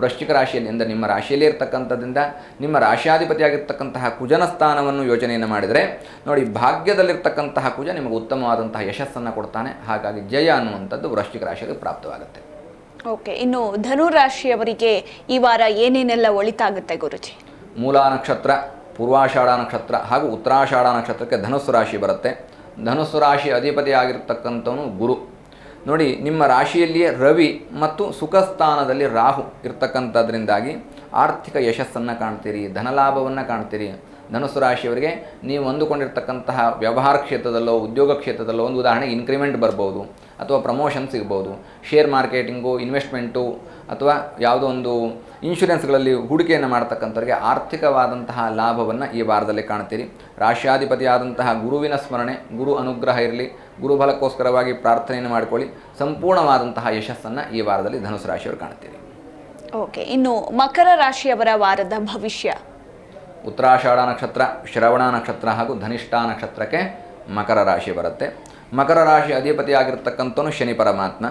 ವೃಶ್ಚಿಕ ರಾಶಿಯಲ್ಲಿ ಅಂದರೆ ನಿಮ್ಮ ರಾಶಿಯಲ್ಲಿ ಇರ್ತಕ್ಕಂಥದ್ದಿಂದ ನಿಮ್ಮ ರಾಶಿಯಾಧಿಪತಿಯಾಗಿರ್ತಕ್ಕಂತಹ ಕುಜನ ಸ್ಥಾನವನ್ನು ಯೋಚನೆಯನ್ನು ಮಾಡಿದರೆ ನೋಡಿ ಭಾಗ್ಯದಲ್ಲಿರ್ತಕ್ಕಂತಹ ಕುಜ ನಿಮಗೆ ಉತ್ತಮವಾದಂತಹ ಯಶಸ್ಸನ್ನು ಕೊಡ್ತಾನೆ. ಹಾಗಾಗಿ ಜಯ ಅನ್ನುವಂಥದ್ದು ವೃಶ್ಚಿಕ ರಾಶಿಯಲ್ಲಿ ಪ್ರಾಪ್ತವಾಗುತ್ತೆ. ಓಕೆ ಇನ್ನು ಧನು ರಾಶಿಯವರಿಗೆ ಈ ವಾರ ಏನೇನೆಲ್ಲ ಒಳಿತಾಗುತ್ತೆ ಗುರುಜಿ? ಮೂಲ ನಕ್ಷತ್ರ ಪೂರ್ವಾಷಾಢ ನಕ್ಷತ್ರ ಹಾಗೂ ಉತ್ತರಾಷಾಢ ನಕ್ಷತ್ರಕ್ಕೆ ಧನುಸ್ಸು ರಾಶಿ ಬರುತ್ತೆ. ಧನುಸ್ಸು ರಾಶಿ ಅಧಿಪತಿಯಾಗಿರ್ತಕ್ಕಂಥವನು ಗುರು. ನೋಡಿ, ನಿಮ್ಮ ರಾಶಿಯಲ್ಲಿಯೇ ರವಿ ಮತ್ತು ಸುಖಸ್ಥಾನದಲ್ಲಿ ರಾಹು ಇರ್ತಕ್ಕಂಥದ್ರಿಂದಾಗಿ ಆರ್ಥಿಕ ಯಶಸ್ಸನ್ನು ಕಾಣ್ತೀರಿ, ಧನಲಾಭವನ್ನು ಕಾಣ್ತೀರಿ. ಧನುಸು ರಾಶಿಯವರಿಗೆ ನೀವು ಅಂದುಕೊಂಡಿರ್ತಕ್ಕಂತಹ ವ್ಯವಹಾರ ಕ್ಷೇತ್ರದಲ್ಲೋ, ಉದ್ಯೋಗ ಕ್ಷೇತ್ರದಲ್ಲೋ ಒಂದು ಉದಾಹರಣೆಗೆ ಇನ್ಕ್ರಿಮೆಂಟ್ ಬರ್ಬೋದು ಅಥವಾ ಪ್ರಮೋಷನ್ ಸಿಗ್ಬೋದು. ಶೇರ್ ಮಾರ್ಕೆಟಿಂಗು ಇನ್ವೆಸ್ಟ್ಮೆಂಟು ಅಥವಾ ಯಾವುದೋ ಒಂದು ಇನ್ಶೂರೆನ್ಸ್ಗಳಲ್ಲಿ ಹೂಡಿಕೆಯನ್ನು ಮಾಡ್ತಕ್ಕಂಥವ್ರಿಗೆ ಆರ್ಥಿಕವಾದಂತಹ ಲಾಭವನ್ನು ಈ ವಾರದಲ್ಲಿ ಕಾಣ್ತೀರಿ. ರಾಶ್ಯಾಧಿಪತಿಯಾದಂತಹ ಗುರುವಿನ ಸ್ಮರಣೆ, ಗುರು ಅನುಗ್ರಹ ಇರಲಿ. ಗುರುಬಲಕ್ಕೋಸ್ಕರವಾಗಿ ಪ್ರಾರ್ಥನೆಯನ್ನು ಮಾಡಿಕೊಳ್ಳಿ. ಸಂಪೂರ್ಣವಾದಂತಹ ಯಶಸ್ಸನ್ನು ಈ ವಾರದಲ್ಲಿ ಧನುಸು ರಾಶಿಯವರು ಕಾಣುತ್ತೀರಿ ಓಕೆ ಇನ್ನು ಮಕರ ರಾಶಿಯವರ ವಾರದ ಭವಿಷ್ಯ. ಉತ್ತರಾಷಾಢ ನಕ್ಷತ್ರ ಶ್ರವಣ ನಕ್ಷತ್ರ ಹಾಗೂ ಧನಿಷ್ಠ ನಕ್ಷತ್ರಕ್ಕೆ ಮಕರ ರಾಶಿ ಬರುತ್ತೆ. ಮಕರ ರಾಶಿ ಅಧಿಪತಿಯಾಗಿರ್ತಕ್ಕಂಥವನು ಶನಿ ಪರಮಾತ್ಮ.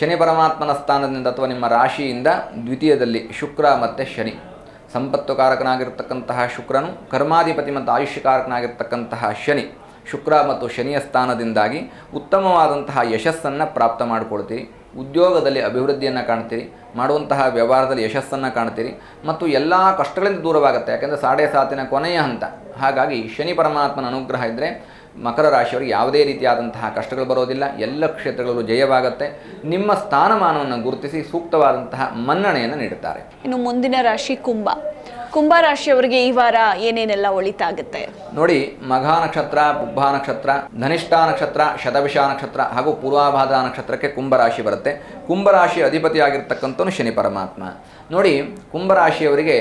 ಶನಿ ಪರಮಾತ್ಮನ ಸ್ಥಾನದಿಂದ ಅಥವಾ ನಿಮ್ಮ ರಾಶಿಯಿಂದ ದ್ವಿತೀಯದಲ್ಲಿ ಶುಕ್ರ ಮತ್ತು ಶನಿ. ಸಂಪತ್ತು ಕಾರಕನಾಗಿರ್ತಕ್ಕಂತಹ ಶುಕ್ರನು ಕರ್ಮಾಧಿಪತಿ ಮತ್ತು ಆಯುಷ್ಯಕಾರಕನಾಗಿರ್ತಕ್ಕಂತಹ ಶನಿ. ಶುಕ್ರ ಮತ್ತು ಶನಿಯ ಸ್ಥಾನದಿಂದಾಗಿ ಉತ್ತಮವಾದಂತಹ ಯಶಸ್ಸನ್ನು ಪ್ರಾಪ್ತ ಮಾಡಿಕೊಳ್ತೀರಿ. ಉದ್ಯೋಗದಲ್ಲಿ ಅಭಿವೃದ್ಧಿಯನ್ನು ಕಾಣ್ತೀರಿ. ಮಾಡುವಂತಹ ವ್ಯವಹಾರದಲ್ಲಿ ಯಶಸ್ಸನ್ನು ಕಾಣ್ತೀರಿ. ಮತ್ತು ಎಲ್ಲ ಕಷ್ಟಗಳಿಂದ ದೂರವಾಗುತ್ತೆ. ಯಾಕೆಂದರೆ ಸಾಡೆ ಸಾತಿನ ಕೊನೆಯ ಹಂತ. ಹಾಗಾಗಿ ಶನಿ ಪರಮಾತ್ಮನ ಅನುಗ್ರಹ ಇದ್ದರೆ ಮಕರ ರಾಶಿಯವರಿಗೆ ಯಾವುದೇ ರೀತಿಯಾದಂತಹ ಕಷ್ಟಗಳು ಬರೋದಿಲ್ಲ. ಎಲ್ಲ ಕ್ಷೇತ್ರಗಳಲ್ಲೂ ಜಯವಾಗುತ್ತೆ. ನಿಮ್ಮ ಸ್ಥಾನಮಾನವನ್ನು ಗುರುತಿಸಿ ಸೂಕ್ತವಾದಂತಹ ಮನ್ನಣೆಯನ್ನು ನೀಡುತ್ತಾರೆ. ಇನ್ನು ಮುಂದಿನ ರಾಶಿ ಕುಂಭ. ಕುಂಭ ರಾಶಿಯವರಿಗೆ ಈ ವಾರ ಏನೇನೆಲ್ಲ ಒಳಿತಾಗುತ್ತೆ? ನೋಡಿ, ಮಘ ನಕ್ಷತ್ರ ಬುಬ್ಬ ನಕ್ಷತ್ರ, ಧನಿಷ್ಠ ನಕ್ಷತ್ರ, ಶತವಿಷ ನಕ್ಷತ್ರ ಹಾಗೂ ಪೂರ್ವಾಭಾದ್ರ ನಕ್ಷತ್ರಕ್ಕೆ ಕುಂಭರಾಶಿ ಬರುತ್ತೆ. ಕುಂಭರಾಶಿ ಅಧಿಪತಿಯಾಗಿರ್ತಕ್ಕಂಥವನು ಶನಿ ಪರಮಾತ್ಮ. ನೋಡಿ, ಕುಂಭರಾಶಿಯವರಿಗೆ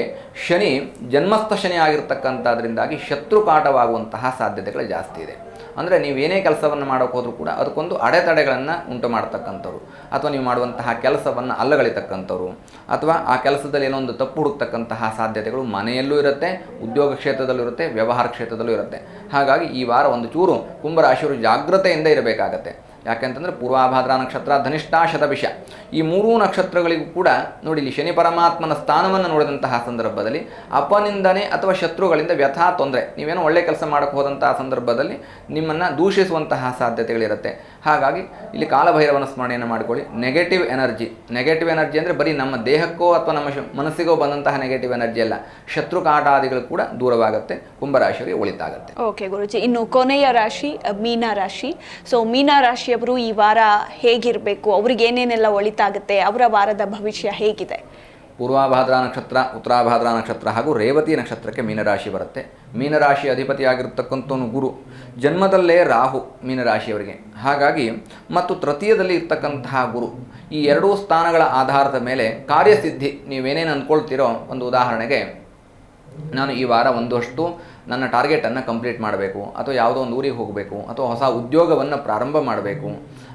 ಶನಿ ಜನ್ಮಸ್ಥ ಶನಿ ಆಗಿರ್ತಕ್ಕಂಥದ್ರಿಂದಾಗಿ ಶತ್ರು ಕಾಟವಾಗುವಂತಹ ಸಾಧ್ಯತೆಗಳು ಜಾಸ್ತಿ ಇದೆ. ಅಂದರೆ ನೀವು ಏನೇ ಕೆಲಸವನ್ನು ಮಾಡೋಕೆ ಹೋದರೂ ಕೂಡ ಅದಕ್ಕೊಂದು ಅಡೆತಡೆಗಳನ್ನು ಉಂಟು ಮಾಡ್ತಕ್ಕಂಥವ್ರು ಅಥವಾ ನೀವು ಮಾಡುವಂತಹ ಕೆಲಸವನ್ನು ಅಲ್ಲಗಳಿತಕ್ಕಂಥವ್ರು. ಅಥವಾ ಆ ಕೆಲಸದಲ್ಲಿ ಏನೋ ಒಂದು ತಪ್ಪು ಹುಡುಕ್ತಕ್ಕಂತಹ ಸಾಧ್ಯತೆಗಳು ಮನೆಯಲ್ಲೂ ಇರುತ್ತೆ, ಉದ್ಯೋಗ ಕ್ಷೇತ್ರದಲ್ಲೂ ಇರುತ್ತೆ, ವ್ಯವಹಾರ ಕ್ಷೇತ್ರದಲ್ಲೂ ಇರುತ್ತೆ. ಹಾಗಾಗಿ ಈ ವಾರ ಒಂದು ಚೂರು ಕುಂಭರಾಶಿಯವರು ಜಾಗ್ರತೆಯಿಂದ ಇರಬೇಕಾಗತ್ತೆ. ಯಾಕೆಂತಂದರೆ ಪೂರ್ವಾಭಾದ್ರ ನಕ್ಷತ್ರ ಧನಿಷ್ಠಾ ಶತಭಿಷ. ಈ ಮೂರೂ ನಕ್ಷತ್ರಗಳಿಗೂ ಕೂಡ ನೋಡಿ ಇಲ್ಲಿ ಶನಿ ಪರಮಾತ್ಮನ ಸ್ಥಾನವನ್ನು ನೋಡಿದಂತಹ ಸಂದರ್ಭದಲ್ಲಿ ಅಪನಿಂದನೆ ಅಥವಾ ಶತ್ರುಗಳಿಂದ ವ್ಯಥಾ ತೊಂದರೆ. ನೀವೇನೋ ಒಳ್ಳೆ ಕೆಲಸ ಮಾಡಕ್ಕೆ ಹೋದಂತಹ ಸಂದರ್ಭದಲ್ಲಿ ನಿಮ್ಮನ್ನು ದೂಷಿಸುವಂತಹ ಸಾಧ್ಯತೆಗಳಿರುತ್ತೆ. ಹಾಗಾಗಿ ಇಲ್ಲಿ ಕಾಲಭೈರವನ ಸ್ಮರಣೆಯನ್ನು ಮಾಡಿಕೊಳ್ಳಿ. ನೆಗೆಟಿವ್ ಎನರ್ಜಿ ನೆಗೆಟಿವ್ ಎನರ್ಜಿ ಅಂದರೆ ಬರೀ ನಮ್ಮ ದೇಹಕ್ಕೋ ಅಥವಾ ನಮ್ಮ ಮನಸ್ಸಿಗೋ ಬಂದಂತಹ ನೆಗೆಟಿವ್ ಎನರ್ಜಿ ಅಲ್ಲ. ಶತ್ರು ಕಾಟಾದಿಗಳು ಕೂಡ ದೂರವಾಗುತ್ತೆ ಕುಂಭರಾಶಿಗೆ ಉಳಿತಾಗುತ್ತೆ ಓಕೆ ಗುರುಜಿ, ಇನ್ನು ಕೊನೆಯ ರಾಶಿ ಮೀನ ರಾಶಿ. ಸೊ ಮೀನ ರಾಶಿಯವರು ಈ ವಾರ ಹೇಗಿರಬೇಕು? ಅವ್ರಿಗೆ ಏನೇನೆಲ್ಲ ಒಳಿತಾಗುತ್ತೆ? ಅವರ ವಾರದ ಭವಿಷ್ಯ ಹೇಗಿದೆ? ಪೂರ್ವಾಭಾದ್ರ ನಕ್ಷತ್ರ, ಉತ್ತರಾಭಾದ್ರ ನಕ್ಷತ್ರ ಹಾಗೂ ರೇವತಿ ನಕ್ಷತ್ರಕ್ಕೆ ಮೀನರಾಶಿ ಬರುತ್ತೆ. ಮೀನರಾಶಿ ಅಧಿಪತಿಯಾಗಿರ್ತಕ್ಕಂಥವನು ಗುರು. ಜನ್ಮದಲ್ಲೇ ರಾಹು ಮೀನರಾಶಿಯವರಿಗೆ. ಹಾಗಾಗಿ ಮತ್ತು ತೃತೀಯದಲ್ಲಿ ಇರ್ತಕ್ಕಂತಹ ಗುರು. ಈ ಎರಡೂ ಸ್ಥಾನಗಳ ಆಧಾರದ ಮೇಲೆ ಕಾರ್ಯಸಿದ್ಧಿ ನೀವೇನೇನು ಅಂದ್ಕೊಳ್ತೀರೋ ಒಂದು ಉದಾಹರಣೆಗೆ, ನಾನು ಈ ವಾರ ಒಂದಷ್ಟು ನನ್ನ ಟಾರ್ಗೆಟನ್ನು ಕಂಪ್ಲೀಟ್ ಮಾಡಬೇಕು, ಅಥವಾ ಯಾವುದೋ ಒಂದು ಊರಿಗೆ ಹೋಗಬೇಕು, ಅಥವಾ ಹೊಸ ಉದ್ಯೋಗವನ್ನು ಪ್ರಾರಂಭ ಮಾಡಬೇಕು,